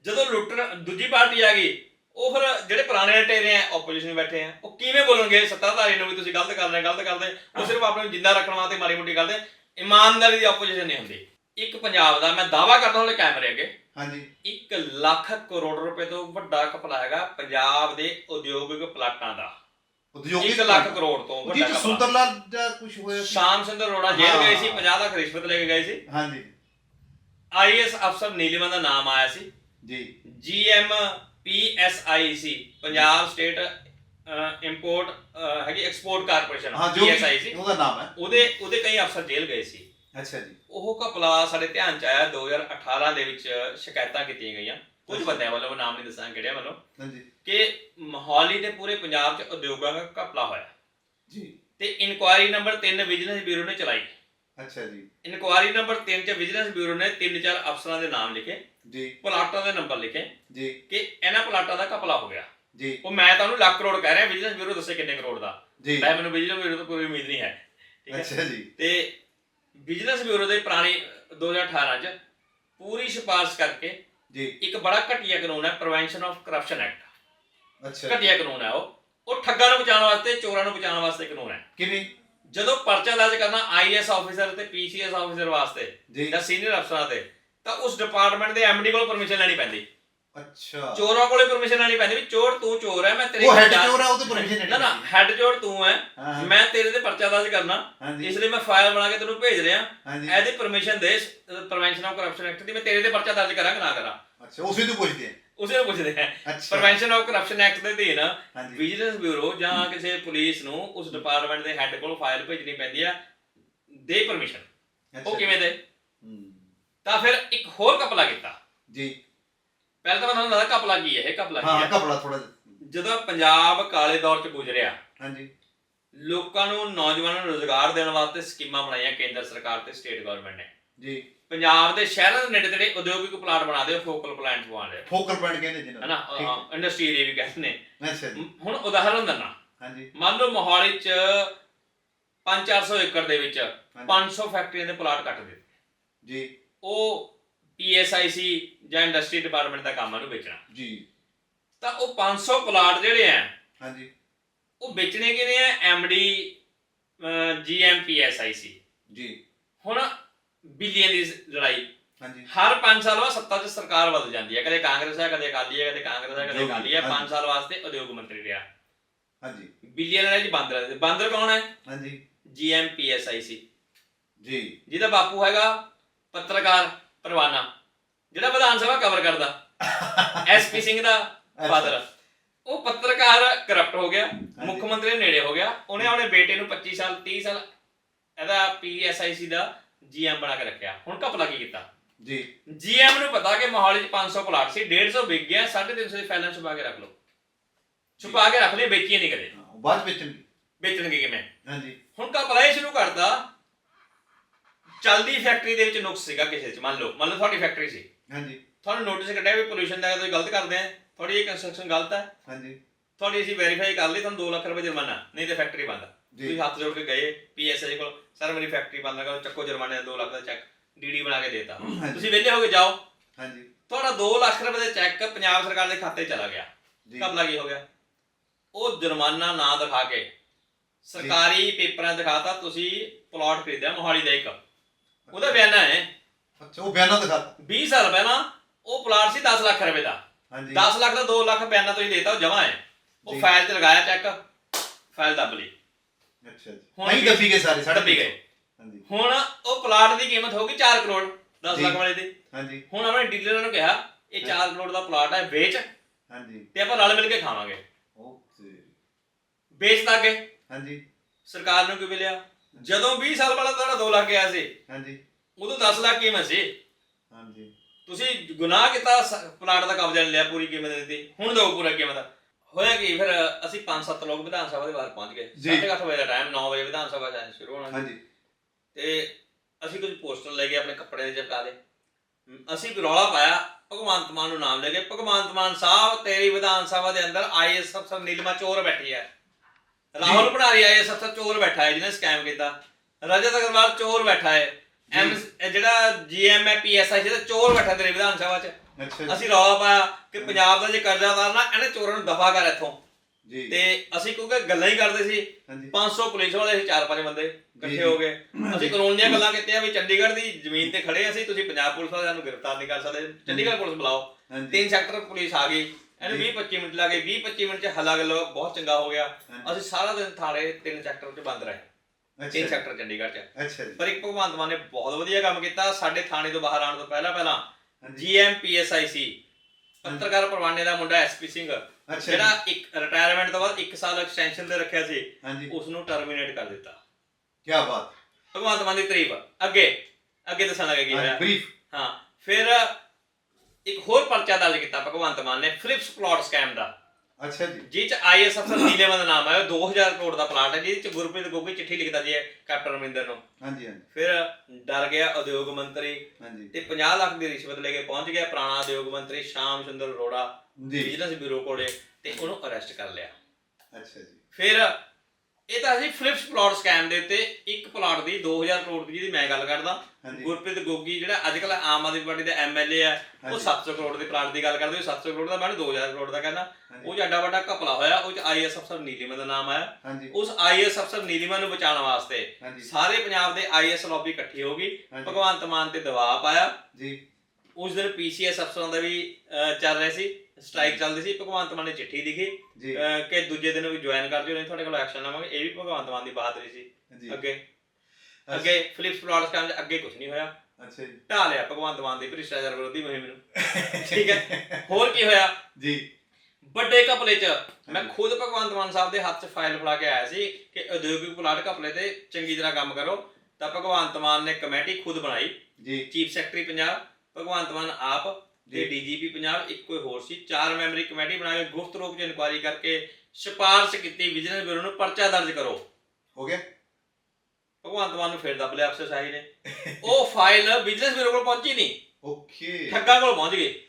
ਜਦੋਂ ਲੁੱਟਣ ਦੂਜੀ ਪਾਰਟੀ ਆ ਗਈ ਉਹ ਫਿਰ ਜਿਹੜੇ ਪੁਰਾਣੇ ਟੇਰੇ ਆ ਆਪੋਜੀਸ਼ਨ ਬੈਠੇ ਆ ਉਹ ਕਿਵੇਂ ਬੋਲਣਗੇ? ਸੱਤਾਧਾਰੀ ਨੂੰ ਵੀ ਤੁਸੀਂ ਗਲਤ ਕਰ ਰਹੇ ਗਲਤ ਕਰਦੇ। ਉਹ ਸਿਰਫ ਆਪਣੇ ਨੂੰ ਜਿੰਦਾ ਰੱਖਣ ਵਾਸਤੇ ਮਾੜੀ ਮੋਟੀ ਕਰਦੇ। ਇਮਾਨਦਾਰੀ ਦੀ ਆਪੋਜੀਸ਼ਨ ਨਹੀਂ ਹੁੰਦੀ। ਇੱਕ ਪੰਜਾਬ ਦਾ ਮੈਂ ਦਾਵਾ ਕਰਦਾ ਹਾਂ ਕੈਮਰੇ ਅੱਗੇ। ਹਾਂਜੀ। 1 ਲੱਖ ਕਰੋੜ ਰੁਪਏ ਤੋਂ ਵੱਡਾ ਘਪਲਾ ਹੈਗਾ ਪੰਜਾਬ ਦੇ ਉਦਯੋਗਿਕ ਪਲਾਟਾਂ ਦਾ। ਉਦਯੋਗਿਕ 1 ਲੱਖ ਕਰੋੜ ਤੋਂ ਜੀ ਵੱਡਾ ਜੀ ਘਪਲਾ ਸੁੰਦਰ ਲਾਲ ਦਾ ਕੁਝ ਹੋਇਆ ਸੀ। ਸ਼ਾਮ ਸੁੰਦਰ ਅਰੋੜਾ ਜੇਲ੍ਹ। ਗਏ ਸੀ 50 ਲੱਖ ਰਿਸ਼ਵਤ ਲੈ ਕੇ ਗਏ ਸੀ। ਹਾਂਜੀ। ਆਈਐਸ ਅਫਸਰ ਨੀਲਿਮਾ ਦਾ ਨਾਮ ਆਇਆ ਸੀ। ਜੀ। GM PSIC Punjab state import ਹੈਗੀ ਐਕਸਪੋਰਟ ਕਾਰਪੋਰੇਸ਼ਨ ਹਾਂ ਜੋ ਪੀਐਸਆਈਸੀ ਵੀ ਉਹਦਾ ਨਾਮ ਹੈ। ਉਹਦੇ ਉਹਦੇ ਕਈ ਅਫਸਰ ਜੇਲ੍ਹ ਗਏ ਸੀ। ਅੱਛਾ ਜੀ। ਉਹ ਘਪਲਾ ਸਾਡੇ ਧਿਆਨ ਚ ਆਇਆ 2018 ਦੇ ਵਿੱਚ ਸ਼ਿਕਾਇਤਾਂ ਕੀਤੀਆਂ ਗਈਆਂ। ਕੁਝ ਬੰਦਿਆਂ ਵੱਲੋਂ ਨਾਮ ਨਹੀਂ ਦੱਸਾਂ ਕਿਹੜਿਆਂ ਵੱਲੋਂ ਹਾਂਜੀ। ਕਿ ਮੋਹਾਲੀ ਤੇ ਪੂਰੇ ਪੰਜਾਬ 'ਚ ਉਦਯੋਗਾਂ ਦਾ ਘਪਲਾ ਹੋਇਆ। ਜੀ। ਤੇ ਇਨਕੁਆਇਰੀ ਨੰਬਰ 3 ਵਿਜੀਲੈਂਸ ਬਿਊਰੋ ਨੇ ਚਲਾਈ। ਅੱਛਾ ਜੀ। ਇਨਕੁਆਇਰੀ ਨੰਬਰ 3 'ਚ ਵਿਜੀਲੈਂਸ ਬਿਊਰੋ ਨੇ ਤਿੰਨ ਚਾਰ ਅਫਸਰਾਂ ਦੇ ਨਾਮ ਲਿਖੇ ਜੀ। ਪਲਾਟਾਂ ਦੇ ਨੰਬਰ ਲਿਖੇ ਜੀ। ਕਿ ਇਹਨਾਂ ਪਲਾਟਾਂ ਦਾ ਘਪਲਾ ਹੋ ਗਿਆ। ਜੀ। ਉਹ ਮੈਂ ਤੁਹਾਨੂੰ ਲੱਖ ਕਰੋੜ ਕਹਿ ਰਿਹਾ ਵਿਜੀਲੈਂਸ ਬਿਊਰੋ ਦੱਸੇ ਕਿੰਨੇ ਕਰੋੜ ਦਾ। ਜੀ। ਮੈਂ ਮੈਨੂੰ ਵਿਜੀਲੈਂਸ ਬਿਊਰੋ ਤੋਂ ਕੋਈ ਉਮੀਦ ਨਹੀਂ ਹੈ ਠੀਕ ਹੈ। ਅੱਛਾ ਜੀ। ਤੇ ਵਿਜੀਲੈਂਸ ਬਿਊਰੋ ਦੇ ਪੁਰਾਣੀ 2018 'ਚ ਪੂਰੀ ਸਿਫਾਰਿਸ਼ ਕਰਕੇ ਜੀ। ਇੱਕ ਬੜਾ ਘਟੀਆ ਕਾਨੂੰਨ ਹੈ ਪ੍ਰੀਵੈਂਸ਼ਨ ਆਫ ਕਰਪਸ਼ਨ ਐਕਟ ਅੱਛਾ। ਘਟੀਆ ਕਾਨੂੰਨ ਹੈ ਉਹ। ਉਹ ਠੱਗਾਂ ਨੂੰ ਬਚਾਉਣ ਵਾਸਤੇ ਚੋਰਾਂ ਨੂੰ ਬਚਾਉਣ ਵਾਸਤੇ ਕਾਨੂੰਨ ਹੈ। ਕਿਵੇਂ? ਜਦੋਂ ਪਰਚਾ ਦਰਜ ਕਰਨਾ ਆਈਐਸ ਆਫੀਸਰ ਤੇ ਪੀਸੀਐਸ ਆਫੀਸਰ ਵਾਸਤੇ ਜੀ। ਜਾਂ ਸੀਨੀਅਰ ਅਫਸਰਾਂ ਤੇ ਤਾਂ ਉਸ ਡਿਪਾਰਟਮੈਂਟ ਦੇ ਐਮਡੀ ਕੋਲ ਪਰਮਿਸ਼ਨ ਲੈਣੀ ਪੈਂਦੀ। ਅੱਛਾ। ਚੋਰਾਂ ਕੋਲੇ ਪਰਮਿਸ਼ਨ ਲੈਣੀ ਪੈਂਦੀ ਵੀ ਚੋਰ ਤੂੰ ਚੋਰ ਹੈ ਮੈਂ ਤੇਰੇ ਉਹ ਹੈਡ ਚੋਰ ਆ ਉਹ ਤੇ ਪਰਮਿਸ਼ਨ ਨਾ ਨਾ ਹੈਡ ਚੋਰ ਤੂੰ ਹੈ ਮੈਂ ਤੇਰੇ ਤੇ ਪਰਚਾ ਦਰਜ ਕਰਨਾ ਇਸ ਲਈ ਮੈਂ ਫਾਈਲ ਬਣਾ ਕੇ ਤੈਨੂੰ ਭੇਜ ਰਿਹਾ। ਇਹਦੀ ਪਰਮਿਸ਼ਨ ਦੇ ਪ੍ਰੀਵੈਂਸ਼ਨ ਆਫ ਕਰਪਸ਼ਨ ਐਕਟ ਦੀ ਮੈਂ ਤੇਰੇ ਤੇ ਪਰਚਾ ਦਰਜ ਕਰਾਂ ਕਿ ਨਾ ਕਰਾਂ। ਅੱਛਾ ਉਸੇ ਤੋਂ ਪੁੱਛਦੇ ਆ? ਉਸੇ ਨੂੰ ਪੁੱਛਦੇ ਆ। ਪ੍ਰੀਵੈਂਸ਼ਨ ਆਫ ਕਰਪਸ਼ਨ ਐਕਟ ਦੇ ਹਾਂਜੀ। ਵਿਜੀਲੈਂਸ ਬਿਊਰੋ ਜਾਂ ਕਿਸੇ ਪੁਲਿਸ ਨੂੰ ਉਸ ਡਿਪਾਰਟਮੈਂਟ ਦੇ ਹੈੱਡ ਕੋਲ ਫਾਈਲ ਭੇਜਣੀ ਪੈਂਦੀ ਆ ਦੇ ਪਰਮਿਸ਼ਨ। ਉਹ ਕਿਵੇਂ ਦੇ? ਤਾਂ ਫਿਰ ਇੱਕ ਹੋਰ ਕਪਲਾ ਕੀਤਾ। ਜੀ। ਪਹਿਲਾਂ ਤਾਂ ਮੈਂ ਤੁਹਾਨੂੰ ਦੱਸਦਾ ਕਪਲਾ ਕੀ ਹੈ ਇਹ ਕਪਲਾ ਕੀ ਹਾਂ ਹੈ। ਕਪੜਾ ਥੋੜਾ ਜਦੋਂ ਪੰਜਾਬ ਕਾਲੇ ਦੌਰ ਚ ਗੁਜ਼ਰਿਆ ਹਾਂਜੀ। ਲੋਕਾਂ ਨੂੰ ਨੌਜਵਾਨਾਂ ਨੂੰ ਰੋਜ਼ਗਾਰ ਦੇਣ ਵਾਸਤੇ ਸਕੀਮਾਂ ਬਣਾਈਆਂ ਕੇਂਦਰ ਸਰਕਾਰ ਤੇ ਸਟੇਟ ਗਵਰਨਮੈਂਟ ਨੇ। ਜੀ। ਪੰਜਾਬ ਦੇ ਸ਼ਹਿਰਾਂ ਦੇ ਨੇੜੇ ਤੇੜੇ ਉਦਯੋਗਿਕ ਪਲਾਟ ਬਣਾ ਦਿਓ ਫੋਕਲ ਪਲਾਂਟ ਬਣਾ ਦਿਓ ਫੋਕਲ ਪੁਆਇੰਟ ਕਹਿੰਦੇ ਜਿਹਨਾਂ। ਹਨਾ। ਇੰਡਸਟਰੀ ਏਰੀਆ ਵੀ ਕਹਿੰਦੇ ਨੇ। ਅੱਛਾ ਜੀ। ਹੁਣ ਉਦਾਹਰਨ ਦਿੰਨਾ ਹਾਂਜੀ। ਮੰਨ ਲਓ ਮੋਹਾਲੀ ਚ 5-400 ਏਕੜ ਦੇ ਵਿੱਚ ਹਾਂਜੀ। 500 ਫੈਕਟਰੀਆਂ ਦੇ ਪਲਾਟ ਕੱਟ ਦਿੱਤੇ। ਜੀ। ਉਹ ਪੀਐਸਆਈਸੀ ਜਾਂ ਇੰਡਸਟਰੀ ਡਿਪਾਰਟਮੈਂਟ ਦਾ ਕੰਮ ਆ ਵੇਚਣਾ। ਜੀ। ਤਾਂ ਉਹ 500 ਪਲਾਟ ਜਿਹੜੇ ਆ ਹਾਂਜੀ। ਉਹ ਵੇਚਣੇ ਕਿਹਨੇ ਆ? ਐਮਡੀ ਜੀਐਮਪੀਐਸਆਈਸੀ ਜੀ। ਹੁਣ ਬਿਲੀਅਨ ਦੀ ਲੜਾਈ। ਹਾਂਜੀ। ਹਰ 5 ਸਾਲ ਬਾਅਦ ਸੱਤਾ 'ਚ ਸਰਕਾਰ ਬਦਲ ਜਾਂਦੀ ਹੈ ਕਦੇ ਕਾਂਗਰਸ ਹੈ ਕਦੇ ਅਕਾਲੀ ਹੈ ਕਦੇ ਕਾਂਗਰਸ ਹੈ ਕਦੇ ਅਕਾਲੀ ਹੈ ਹਾਂਜੀ। 5 ਸਾਲ ਵਾਸਤੇ ਉਦਯੋਗ ਮੰਤਰੀ ਰਿਹਾ। ਹਾਂਜੀ। ਬਿਲੀਅਨ ਵਾਲੇ ਜੀ ਬਾਂਦਰ ਬਾਂਦਰ ਕੌਣ ਹੈ? ਹਾਂਜੀ। ਜੀਐਮਪੀਐਸਆਈਸੀ ਜੀ। ਜਿਹਦਾ ਬਾਪੂ ਹੈਗਾ ਪੱਤਰਕਾਰ। ਪਰਵਾਨਾ। ਜਿਹੜਾ ਵਿਧਾਨ ਸਭਾ ਕਵਰ ਕਰਦਾ। ਐਸਪੀ ਸਿੰਘ ਦਾ ਫਾਦਰ ਉਹ ਪੱਤਰਕਾਰ ਕਰਪਟ ਹੋ ਗਿਆ ਮੁੱਖ ਮੰਤਰੀ ਦੇ ਨੇੜੇ ਹੋ ਗਿਆ। ਉਹਨੇ ਆਪਣੇ ਬੇਟੇ ਨੂੰ 25 ਸਾਲ 30 ਸਾਲ ਇਹਦਾ ਪੀਐਸਆਈਸੀ ਦਾ ਜੀਐਮ ਬਣਾ ਕੇ ਰੱਖਿਆ। ਹੁਣ ਘਪਲਾ ਕੀ ਕੀਤਾ? ਜੀ। ਜੀਐਮ ਨੂੰ ਪਤਾ ਕਿ ਮੋਹਾਲੀ 'ਚ 500 ਪਲਾਟ ਸੀ 150 ਵਿਕ ਗਿਆ 350 ਦੀ ਫਾਈਨੈਂਸ ਛੁਪਾ ਕੇ ਰੱਖ ਲਓ। ਛੁਪਾ ਕੇ ਰੱਖ ਲਈ ਵੇਚੀਏ ਨਹੀਂ ਕਦੇ। ਬਾਅਦ ਵਿੱਚ ਵੇਚਣਗੇ। ਵੇਚਣਗੇ ਕਿਵੇਂ? ਹਾਂਜੀ। ਹੁਣ ਘਪਲਾ ਇਹ ਸ਼ੁਰੂ ਕਰਦਾ ਚਲਦੀ ਫੈਕਟਰੀ ਦੇ ਵਿੱਚ ਨੁਕਸ ਸੀਗਾ ਕਿਸੇ 'ਚ ਮੰਨ ਲਓ ਮੰਨ ਲਓ ਤੁਹਾਡੀ ਫੈਕਟਰੀ ਸੀ। ਹਾਂਜੀ। ਤੁਹਾਨੂੰ ਨੋਟਿਸ ਕੱਢਿਆ ਵੀ ਪੋਲੂਸ਼ਨ ਦਾ ਤੁਸੀਂ ਗਲਤ ਕਰਦੇ ਆ ਤੁਹਾਡੀ ਇਹ ਕੰਸਟਰਕਸ਼ਨ ਗਲਤ ਹੈ ਹਾਂਜੀ। ਤੁਹਾਡੀ ਅਸੀਂ ਵੈਰੀਫਾਈ ਕਰ ਲਈ ਤੁਹਾਨੂੰ 2 ਲੱਖ ਰੁਪਏ ਜੁਰਮਾਨਾ ਨਹੀਂ ਤੇ ਫੈਕਟਰੀ ਬੰਦ ਤੁਸੀਂ ਹੱਥ ਜੋੜ ਕੇ ਗਏ ਪੀਐਸਆਈ ਕੋਲ ਸਰ ਮੇਰੀ ਫੈਕਟਰੀ ਬੰਦ ਕਰੋ ਚੱਕੋ ਜੁਰਮਾਨੇ ਦਾ 2 ਲੱਖ ਦਾ ਚੈੱਕ ਡੀਡੀ ਬਣਾ ਕੇ ਦੇਤਾ। ਤੁਸੀਂ ਵਿਹਲੇ ਹੋ ਕੇ ਜਾਓ। ਹਾਂਜੀ। ਤੁਹਾਡਾ 2 ਲੱਖ ਰੁਪਏ ਦਾ ਚੈੱਕ ਪੰਜਾਬ ਸਰਕਾਰ ਦੇ ਖਾਤੇ ਚਲਾ ਗਿਆ। ਜੀ। ਕਬ ਲੱਗੀ ਹੋ ਗਿਆ? ਉਹ ਜੁਰਮਾਨਾ ਨਾ ਦਿਖਾ ਕੇ ਸਰਕਾਰੀ ਪੇਪਰਾਂ ਦਿਖਾਤਾ ਤੁਸੀਂ ਪਲਾਟ ਖਰੀਦਿਆ ਮੋਹਾਲੀ ਦਾ ਇੱਕ। ਉਹਦਾ ਬਿਆਨਾ ਹੈ। ਅੱਛਾ ਉਹ ਬਿਆਨਾ ਦਿਖਾਤਾ 20 ਸਾਲ ਪਹਿਲਾਂ ਉਹ ਪਲਾਟ ਸੀ 10 ਲੱਖ ਰੁਪਏ ਦਾ। ਹਾਂਜੀ। 10 ਲੱਖ ਦਾ 2 ਲੱਖ ਬਿਆਨਾ ਤੁਸੀਂ ਦੇਤਾ ਉਹ ਜਮਾ ਹੈ। ਉਹ। ਫਾਈਲ 'ਚ ਲਗਾਇਆ ਚੈੱਕ ਫਾਈਲ ਦੱਬ ਲਈ। ਅੱਛਾ ਜੀ। ਨਹੀਂ ਦੱਬੀ ਗਏ ਸਾਰੇ ਸਾਡੇ ਦੱਬੀ ਗਏ ਹਾਂਜੀ। ਹੁਣ ਉਹ ਪਲਾਟ ਦੀ ਕੀਮਤ ਹੋਊਗੀ 4 ਕਰੋੜ 10 ਜੀ। ਲੱਖ ਵਾਲੇ ਦੀ। ਹਾਂਜੀ। ਹੁਣ ਆਪਣੇ ਡੀਲਰਾਂ ਨੂੰ ਕਿਹਾ ਇਹ 4 ਕਰੋੜ ਦਾ ਪਲਾਟ ਹੈ ਵੇਚ। ਹਾਂਜੀ। ਤੇ ਆਪਾਂ ਰਲ ਮਿਲ ਕੇ ਖਾਵਾਂਗੇ। ਓਕੇ। ਵੇਚ ਲੱਗੇ ਹਾਂਜੀ। ਸਰਕਾਰ ਨੂੰ ਕੀ ਮਿਲਿਆ? ਜਦੋਂ 20 ਸਾਲ ਵਾਲਾ ਤੁਹਾਡਾ 2 ਲੱਖ ਗਿਆ ਸੀ ਹਾਂਜੀ। ਉਦੋਂ 10 ਲੱਖ ਕੀਮਤ ਸੀ? ਹਾਂਜੀ। ਤੁਸੀਂ ਗੁਨਾਹ ਕੀਤਾ ਸ- ਪਲਾਟ ਦਾ ਕਬਜ਼ਾ ਲੈ ਲਿਆ ਪੂਰੀ ਕੀਮਤ ਦੇ ਦਿੱਤੀ? ਹੁਣ ਦੋ ਪੂਰਾ ਕੀਮਤ ਹੋਇਆ ਕੀ? ਫਿਰ ਅਸੀਂ 5-7 ਲੋਕ ਵਿਧਾਨ ਸਭਾ ਦੇ ਬਾਹਰ ਪਹੁੰਚ ਗਏ। ਜੀ। 8:30 ਵਜੇ ਦਾ ਟਾਈਮ 9 ਵਜੇ ਵਿਧਾਨ ਸਭਾ ਜਾਣ ਸ਼ੁਰੂ ਹੋਣਾ ਸੀ। ਹਾਂਜੀ। ਤੇ ਅਸੀਂ ਕੁਝ ਪੋਸਟਰ ਲੈ ਗਏ ਆਪਣੇ ਕੱਪੜੇ ਦੇ ਚਪਕਾ ਦੇ। ਅਸੀਂ ਵੀ ਰੌਲਾ ਪਾਇਆ ਭਗਵੰਤ ਮਾਨ ਨੂੰ ਨਾਮ ਲੈ ਕੇ ਭਗਵੰਤ ਮਾਨ ਸਾਹਿਬ ਤੇਰੀ ਵਿਧਾਨ ਸਭਾ ਦੇ ਅੰਦਰ ਆਈਐਸ ਅਫਸਰ ਨੀਲਮਾ ਚੋਰ ਬੈਠੀ ਹੈ। ਰਾਹੁਲ ਭੰਡਾਰੀ ਆਈਐਸ ਅਫਸਰ ਚੋਰ ਬੈਠਾ ਹੈ ਜਿਹਨੇ ਸਕੈਮ ਕੀਤਾ। ਰਜਤ ਅਗਰਵਾਲ ਚੋਰ ਬੈਠਾ ਹੈ। ਐਮ ਜਿਹੜਾ ਜੀਐਮ ਹੈ ਪੀਐਸਆਈ ਜਿਹੜਾ ਚੋਰ ਬੈਠਾ ਤੇਰੇ ਵਿਧਾਨ ਸਭਾ 'ਚ। ਅੱਛਾ ਅਸੀਂ ਰੌਲਾ ਪਾਇਆ ਕਿ ਪੰਜਾਬ ਦਾ ਜੇ ਕਰਜ਼ਾ ਉਤਾਰਨਾ ਇਹਨੇ ਚੋਰਾਂ ਨੂੰ ਦਫਾ ਕਰ ਇੱਥੋਂ। ਜੀ। ਤੇ ਅਸੀਂ ਕਿਉਂਕਿ ਗੱਲਾਂ ਹੀ ਕਰਦੇ ਸੀ ਹਾਂਜੀ। 500 ਪੁਲਿਸ ਵਾਲੇ ਸੀ ਚਾਰ ਪੰਜ ਬੰਦੇ ਇਕੱਠੇ। ਹੋ ਗਏ। ਅਸੀਂ ਕਾਨੂੰਨ ਦੀਆਂ ਗੱਲਾਂ ਕੀਤੀਆਂ ਵੀ ਚੰਡੀਗੜ੍ਹ ਦੀ ਜ਼ਮੀਨ ਤੇ ਖੜੇ ਅਸੀਂ ਤੁਸੀਂ ਪੰਜਾਬ ਪੁਲਿਸ ਵਾਲਿਆਂ ਨੂੰ ਗ੍ਰਿਫਤਾਰ ਨਹੀਂ ਕਰ ਸਕਦੇ। ਚੰਡੀਗੜ੍ਹ ਪੁਲਿਸ ਬੁਲਾਓ। ਤਿੰਨ ਸੈਕਟਰ ਪੁਲਿਸ ਆ ਗਈ। ਇਹਨੂੰ ਜੀ। 20 25 ਮਿੰਟ ਲੱਗੇ 20 25 ਮਿੰਟ ਚ ਹੱਲਾ ਗੱਲੋ ਬਹੁਤ ਚੰਗਾ ਹੋ ਗਿਆ। ਅਸੀਂ ਸਾਰਾ ਦਿਨ ਥਾੜੇ ਤਿੰਨ ਸੈਕਟਰ ਚ ਬੰਦ ਰਹੇ। ਅੱਛਾ। ਤਿੰਨ ਸੈਕਟਰ ਚੰਡੀਗੜ੍ਹ ਚ। ਅੱਛਾ ਜੀ। ਪਰ ਇੱਕ ਭਗਵੰਤ ਮਾਨ ਨੇ ਬਹੁਤ ਵਧੀਆ ਕੰਮ ਕੀਤਾ। ਸਾਡੇ ਥਾਣੇ ਤੋਂ ਬਾਹਰ ਆਉਣ ਤੋਂ ਪਹਿਲਾਂ ਪਹਿਲਾਂ। ਜੀਐਮਪੀਐਸਆਈਸੀ ਪੱਤਰਕਾਰ ਪਰਵਾਨੇ ਦਾ ਮੁੰਡਾ ਐਸਪੀ ਸਿੰਘ ਜਿਹੜਾ ਇੱਕ ਰਿਟਾਇਰਮੈਂਟ ਤੋਂ ਬਾਅਦ 1 ਸਾਲ ਐਕਸਟੈਂਸ਼ਨ ਤੇ ਰੱਖਿਆ ਸੀ ਉਸ ਨੂੰ ਟਰਮੀਨੇਟ ਕਰ ਦਿੱਤਾ। ਕੀ ਬਾਤ। ਭਗਵੰਤ ਮਾਨ ਦੀ ਤਾਰੀਫ। ਅੱਗੇ ਅੱਗੇ ਦੱਸਣ ਲੱਗੇ ਕੀ ਹੋਇਆ। ਬਰੀਫ ਹਾਂ ਫਿਰ ਇੱਕ ਹੋਰ ਪਰਚਾ ਦਰਜ ਕੀਤਾ ਭਗਵੰਤ ਮਾਨ ਨੇ ਫਲਿਪਸ ਪਲਾਟ ਸਕੈਮ ਦਾ। ਅੱਛਾ ਜੀ। ਜਿਹ ਚ ਆਈਐਸ ਅਫਸਰ ਨੀਲੇਵਨ ਦਾ ਨਾਮ ਆਇਆ 2000 ਕਰੋੜ ਦਾ ਪਲਾਟ ਹੈ ਜਿਹਦੇ ਚ ਗੁਰਪ੍ਰੀਤ ਗੋਗੀ ਚਿੱਠੀ ਲਿਖਦਾ ਜੀ ਕੈਪਟਨ ਅਮਰਿੰਦਰ ਨੂੰ। ਹਾਂਜੀ ਹਾਂਜੀ। ਫਿਰ ਡਰ ਗਿਆ ਉਦਯੋਗ ਮੰਤਰੀ ਹਾਂਜੀ। ਤੇ 50 ਲੱਖ ਦੀ ਰਿਸ਼ਵਤ ਲੈ ਕੇ ਪਹੁੰਚ ਗਿਆ ਪੁਰਾਣਾ ਉਦਯੋਗ ਮੰਤਰੀ ਸ਼ਾਮ ਸੁੰਦਰ ਅਰੋੜਾ ਜੀ। ਬਿਜ਼ਨਸ ਬਿਊਰੋ ਕੋਲੇ ਤੇ ਉਹਨੂੰ ਅਰੈਸਟ ਕਰ ਲਿਆ। ਅੱਛਾ ਜੀ। ਫਿਰ ਇਹ ਤਾਂ ਅਸੀਂ ਫਲਿਪਸ ਪਲਾਟ ਸਕੈਮ ਦੇ ਉੱਤੇ ਇੱਕ ਪਲਾਟ ਦੀ 2000 ਕਰੋੜ ਦੀ ਜਿਹਦੀ ਮੈਂ ਗੱਲ ਕਰਦਾ। ਹਾਂਜੀ। ਗੁਰਪ੍ਰੀਤ ਗੋਗੀ ਜਿਹੜਾ ਅੱਜ ਕੱਲ ਆਮ ਆਦਮੀ ਪਾਰਟੀ ਦਾ ਐਮਐਲਏ ਆ ਉਹ ਹਾਂਜੀ। 700 ਕਰੋੜ ਦੇ ਪਲਾਟ ਦੀ ਗੱਲ ਕਰਦੇ ਉਹ 700 ਕਰੋੜ ਦਾ ਮੈਂ 2000 ਕਰੋੜ ਦਾ ਕਹਿੰਦਾ। ਹਾਂਜੀ। ਉਹ ਐਡਾ ਵੱਡਾ ਘਪਲਾ ਹੋਇਆ ਉਹ ਚ ਆਈਐਸ ਅਫਸਰ ਨੀਲਿਮਾ ਦਾ ਨਾਮ ਆਇਆ। ਹਾਂਜੀ। ਉਸ ਆਈਐਸ ਅਫਸਰ ਨੀਲਿਮਾ ਨੂੰ ਬਚਾਉਣ ਵਾਸਤੇ ਹਾਂਜੀ। ਸਾਰੇ ਪੰਜਾਬ ਦੇ ਆਈਐਸ ਲੌਬੀ ਇਕੱਠੀ ਹੋ ਗਈ ਹਾਂਜੀ। ਭਗਵੰਤ ਮਾਨ ਤੇ ਦਬਾਅ ਪਾਇਆ। ਜੀ। ਉਸ ਦਿਨ ਪੀਸੀਐਸ ਅਫਸਰਾਂ ਦਾ ਵੀ ਅਹ, ਚੱਲ ਰਿਹਾ ਸੀ। ਸਟ੍ਰਾਈਕ ਚੱਲਦੀ ਸੀ ਭਗਵੰਤ ਮਾਨ ਨੇ ਚਿੱਠੀ ਲਿਖੀ ਜੀ। ਅਹ, ਕਿ ਦੂਜੇ ਦਿਨ ਵੀ ਜੁਆਇਨ ਕਰ ਜਿਓ ਨਹੀਂ ਤੁਹਾਡੇ ਕੋਲ ਐਕਸ਼ਨ ਲਵਾਂਗੇ। ਇਹ ਵੀ ਭਗਵੰਤ ਮਾਨ ਦੀ ਬਹਾਦਰੀ ਸੀ। ਜੀ। ਅੱਗੇ। ਅੱਗੇ ਫਲਿਪਸ ਪਲਾਟ ਸਕੈਮ ਚ ਅੱਗੇ ਕੁਝ ਨਹੀਂ ਹੋਇਆ। ਅੱਛਾ ਜੀ। ਢਾ ਲਿਆ ਭਗਵੰਤ ਮਾਨ ਦੀ ਭ੍ਰਿਸ਼ਟਾਚਾਰ ਵਿਰੋਧੀ ਮੁਹਿੰਮ ਨੂੰ। ਠੀਕ ਹੈ। ਹੋਰ ਕੀ ਹੋਇਆ? ਜੀ। ਵੱਡੇ ਘਪਲੇ 'ਚ। ਮੈਂ। ਖੁਦ ਭਗਵੰਤ ਮਾਨ ਸਾਹਿਬ ਦੇ ਹੱਥ 'ਚ ਫਾਈਲ ਫੜਾ ਕੇ ਆਇਆ ਸੀ ਕਿ ਉਦਯੋਗਿਕ ਪਲਾਟ ਘਪਲੇ ਤੇ ਚੰਗੀ ਤਰ੍ਹਾਂ ਕੰਮ ਕਰੋ। ਤਾਂ ਭਗਵੰਤ ਮਾਨ ਨੇ ਕਮੇਟੀ ਖੁਦ ਬਣਾਈ। ਜੀ। Chief secretary Punjab. Bhagwant Mann ਆਪ ਤੇ। ਡੀਜੀਪੀ ਪੰਜਾਬ ਇੱਕ ਕੋਈ ਹੋਰ ਸੀ। ਚਾਰ ਮੈਂਬਰੀ ਕਮੇਟੀ ਬਣਾ ਕੇ ਗੁਪਤ ਰੂਪ 'ਚ ਇਨਕੁਆਇਰੀ ਕਰਕੇ ਸਿਫਾਰਿਸ਼ ਕੀਤੀ। ਵਿਜੀਲੈਂਸ ਬਿਊਰੋ ਨੂੰ ਪਰਚਾ ਦਰਜ ਕਰੋ। ਹੋ ਗਿਆ? ਭਗਵੰਤ ਮਾਨ ਨੂੰ ਫੇਰ ਦੱਬ ਲਿਆ ਅਫਸਰ ਸ਼ਾਹੀ ਨੇ। ਉਹ ਫਾਈਲ ਵਿਜੀਲੈਂਸ ਬਿਊਰੋ ਕੋਲ ਪਹੁੰਚੀ ਨਹੀਂ। ਓਕੇ। ਠੱਗਾਂ ਕੋਲ ਪਹੁੰਚ ਗਏ।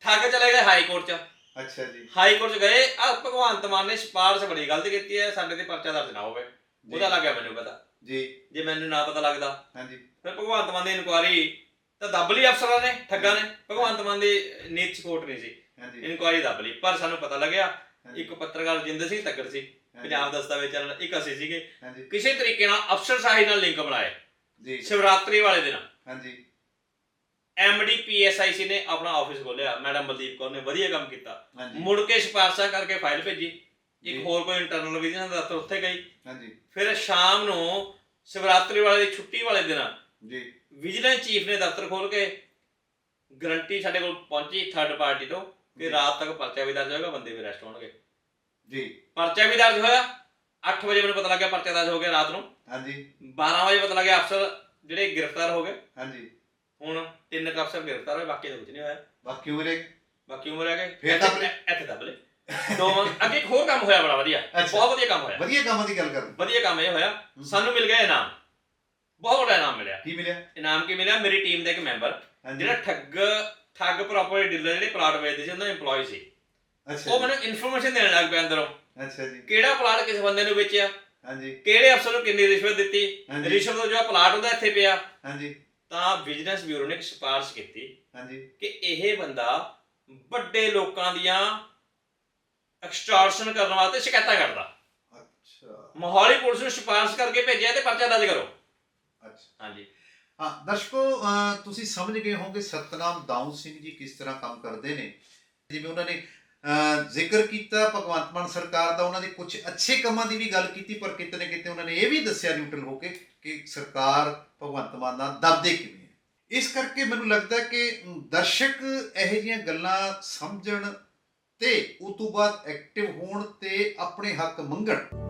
ਠੱਗ ਚਲੇ ਗਏ ਹਾਈ ਕੋਰਟ 'ਚ। ਅੱਛਾ ਜੀ। ਹਾਈ ਕੋਰਟ 'ਚ ਗਏ। ਆ ਭਗਵੰਤ ਮਾਨ ਨੇ ਸਿਫਾਰਿਸ਼ ਬੜੀ ਗਲਤ ਕੀਤੀ ਹੈ। ਸਾਡੇ ਤੇ ਪਰਚਾ ਦਰਜ ਨਾ ਹੋਵੇ। ਉਹਦਾ ਲੱਗਿਆ ਮੈਨੂੰ ਪਤਾ। ਜੀ। ਜੇ ਮੈਨੂੰ ਨਾ ਪਤਾ ਲੱਗਦਾ। ਹਾਂਜੀ। ਫਿਰ ਭਗਵੰਤ ਮਾਨ ਦੀ ਇਨਕੁਆਰੀ ਤਾਂ ਦੱਬ ਲਈ ਅਫਸਰਾਂ ਨੇ ਠੱਗਾਂ ਨੇ। ਭਗਵੰਤ ਮਾਨ ਦੀ ਨੀਤ ਸਪੋਰਟ ਨਹੀਂ ਸੀ। ਹਾਂਜੀ। ਇਨਕੁਆਰੀ ਦੱਬ ਲਈ। ਪਰ ਸਾਨੂੰ ਪਤਾ ਲੱਗਿਆ ਇੱਕ ਪੱਤਰਕਾਰ ਜਿੰਦਰ ਸਿੰਘ ਤੱਕਰ ਸੀ। ਪੰਜਾਬ ਦਸਤਾਵੇਜ਼ ਚੈਨਲ ਇੱਕ ਅਸੀਂ ਸੀਗੇ। ਕਿਸੇ ਤਰੀਕੇ ਨਾਲ ਅਫਸਰ ਸ਼ਾਹੀ ਨਾਲ ਲਿੰਕ ਬਣਾਏ। ਜੀ। ਸ਼ਿਵਰਾਤਰੀ ਵਾਲੇ ਦਿਨ। ਹਾਂਜੀ। ਐਮਡੀ ਪੀਐਸਆਈਸੀ ਨੇ ਆਪਣਾ ਆਫਿਸ ਖੋਲਿਆ ਮੈਡਮ ਬਲਦੀਪ ਕੌਰ ਨੇ ਵਧੀਆ ਕੰਮ ਕੀਤਾ। ਮੁੜ ਕੇ ਸਿਫਾਰਸ਼ਾਂ ਕਰਕੇ ਫਾਈਲ ਭੇਜੀ। ਇੱਕ ਹੋਰ ਕੋਈ ਇੰਟਰਨਲ ਵਿਜੀਲੈਂਸ ਦਫ਼ਤਰ ਉੱਥੇ ਗਈ। ਹਾਂਜੀ। ਫਿਰ ਸ਼ਾਮ ਨੂੰ ਸ਼ਿਵਰਾਤਰੀ ਵਾਲੇ ਦੀ ਛੁੱਟੀ ਵਾਲੇ ਦਿਨ ਜੀ। ਵਿਜੀਲੈਂਸ ਚੀਫ ਨੇ ਦਫ਼ਤਰ ਖੋਲ ਕੇ ਗਰੰਟੀ ਸਾਡੇ ਕੋਲ ਪਹੁੰਚੀ ਥਰਡ ਪਾਰਟੀ ਤੋਂ ਕਿ। ਰਾਤ ਤੱਕ ਪਰਚਾ ਵੀ ਦਰਜ ਹੋਏਗਾ ਬੰਦੇ ਵੀ ਅਰੈਸਟ ਹੋਣਗੇ। ਜੀ। ਪਰਚਾ ਵੀ ਦਰਜ ਹੋਇਆ 8 ਵਜੇ ਮੈਨੂੰ ਪਤਾ ਲੱਗਿਆ ਪਰਚਾ ਦਰਜ ਹੋ ਗਿਆ ਰਾਤ ਨੂੰ। ਹਾਂਜੀ। 12 ਵਜੇ ਪਤਾ ਲੱਗਿਆ ਅਫਸਰ ਜਿਹੜੇ ਗ੍ਰਿਫਤਾਰ ਹੋ ਗਏ। ਹਾਂਜੀ। ਹੁਣ ਤਿੰਨ ਕੁ ਅਫਸਰ ਗ੍ਰਿਫਤਾਰ ਹੋਏ ਬਾਕੀ ਦਾ ਕੁਝ ਨਹੀਂ ਹੋਇਆ। ਬਾਕੀ ਉਮਰੇ ਬਾਕੀ ਉਮਰ ਆ ਗਏ ਫਿਰ ਲਏ। ਇੱਥੇ ਦੱਬ ਲਏ ਦੋ ਅੱਗੇ ਇੱਕ ਹੋਰ ਕੰਮ ਹੋਇਆ ਬੜਾ ਵਧੀਆ। ਬਹੁਤ ਵਧੀਆ ਕੰਮ ਹੋਇਆ। ਵਧੀਆ ਕੰਮਾਂ ਦੀ ਗੱਲ ਕਰਨ। ਵਧੀਆ ਕੰਮ ਇਹ ਹੋਇਆ। ਸਾਨੂੰ ਮਿਲ ਗਿਆ ਇਨਾਮ। ਬਹੁਤ ਵੱਡਾ ਇਨਾਮ ਮਿਲਿਆ। ਕੀ ਮਿਲਿਆ? ਇਨਾਮ ਕੀ ਮਿਲਿਆ? ਮੇਰੀ ਟੀਮ ਦਾ ਇੱਕ ਮੈਂਬਰ ਹਾਂਜੀ। ਜਿਹੜਾ ਠੱਗ ਠੱਗ ਪ੍ਰਾਪਰਟੀ ਡੀਲਰ ਜਿਹੜੇ ਪਲਾਟ ਵੇਚਦੇ ਸੀ ਉਹਨਾਂ ਦਾ EMPLOYE ਸੀ। ਅੱਛਾ ਉਹ ਜੀ, ਮੈਨੂੰ ਇਨਫੋਰਮੇਸ਼ਨ ਦੇਣ ਲੱਗ ਪਿਆ ਅੰਦਰੋਂ। ਅੱਛਾ ਜੀ। ਕਿਹੜਾ ਪਲਾਟ ਕਿਸ ਬੰਦੇ ਨੂੰ ਵੇਚਿਆ? ਹਾਂਜੀ। ਕਿਹੜੇ ਅਫਸਰ ਨੂੰ ਕਿੰਨੀ ਰਿਸ਼ਵਤ ਦਿੱਤੀ? ਹਾਂਜੀ। ਰਿਸ਼ਵਤ ਦਾ ਜਿਹੜਾ ਪਲਾਟ ਹੁੰਦਾ ਇੱਥੇ ਪਿਆ। ਹਾਂਜੀ। ਤਾਂ ਬਿਜ਼ਨਸ ਬਿਊਰੋ ਨੇ ਇੱਕ ਸਿਫਾਰਿਸ਼ ਕੀਤੀ ਹਾਂਜੀ। ਕਿ ਇਹ ਬੰਦਾ ਵੱਡੇ ਲੋਕਾਂ ਦੀਆਂ ਐਕਸਟੋਰਸ਼ਨ ਕਰਨ ਵਾਸਤੇ ਸ਼ਿਕਾਇਤਾਂ ਕਰਦਾ। ਅੱਛਾ। ਮੋਹਾਲੀ ਪੁਲਿਸ ਨੂੰ ਸਿਫਾਰਿਸ਼ ਕਰਕੇ ਭੇਜਿਆ ਤੇ ਪਰਚਾ ਦਰਜ ਕਰੋ। ਅੱਛਾ। ਹਾਂਜੀ। ਹਾਂ ਦਰਸ਼ਕੋ ਤੁਸੀਂ ਸਮਝ ਗਏ ਹੋਵੋਗੇ ਸਤਨਾਮ ਦਾਊ ਸਿੰਘ ਜੀ ਕਿਸ ਤਰ੍ਹਾਂ ਕੰਮ ਕਰਦੇ ਨੇ। ਜਿਵੇਂ ਉਹਨਾਂ ਨੇ ਜ਼ਿਕਰ ਕੀਤਾ ਭਗਵੰਤ ਮਾਨ ਸਰਕਾਰ ਦਾ ਉਹਨਾਂ ਦੇ ਕੁਝ ਅੱਛੇ ਕੰਮਾਂ ਦੀ ਵੀ ਗੱਲ ਕੀਤੀ ਪਰ ਕਿਤੇ ਨਾ ਕਿਤੇ ਉਹਨਾਂ ਨੇ ਇਹ ਵੀ ਦੱਸਿਆ ਨਿਊਟਰਲ ਹੋ ਕੇ ਕਿ ਸਰਕਾਰ ਭਗਵੰਤ ਮਾਨ ਨਾਲ ਦਬਦੇ ਕਿਵੇਂ ਹੈ ਇਸ ਕਰਕੇ ਮੈਨੂੰ ਲੱਗਦਾ ਕਿ ਦਰਸ਼ਕ ਇਹੋ ਜਿਹੀਆਂ ਗੱਲਾਂ ਸਮਝਣ ਤੇ ਉਸ ਤੋਂ ਬਾਅਦ ਐਕਟਿਵ ਹੋਣ ਤੇ ਆਪਣੇ ਹੱਕ ਮੰਗਣ।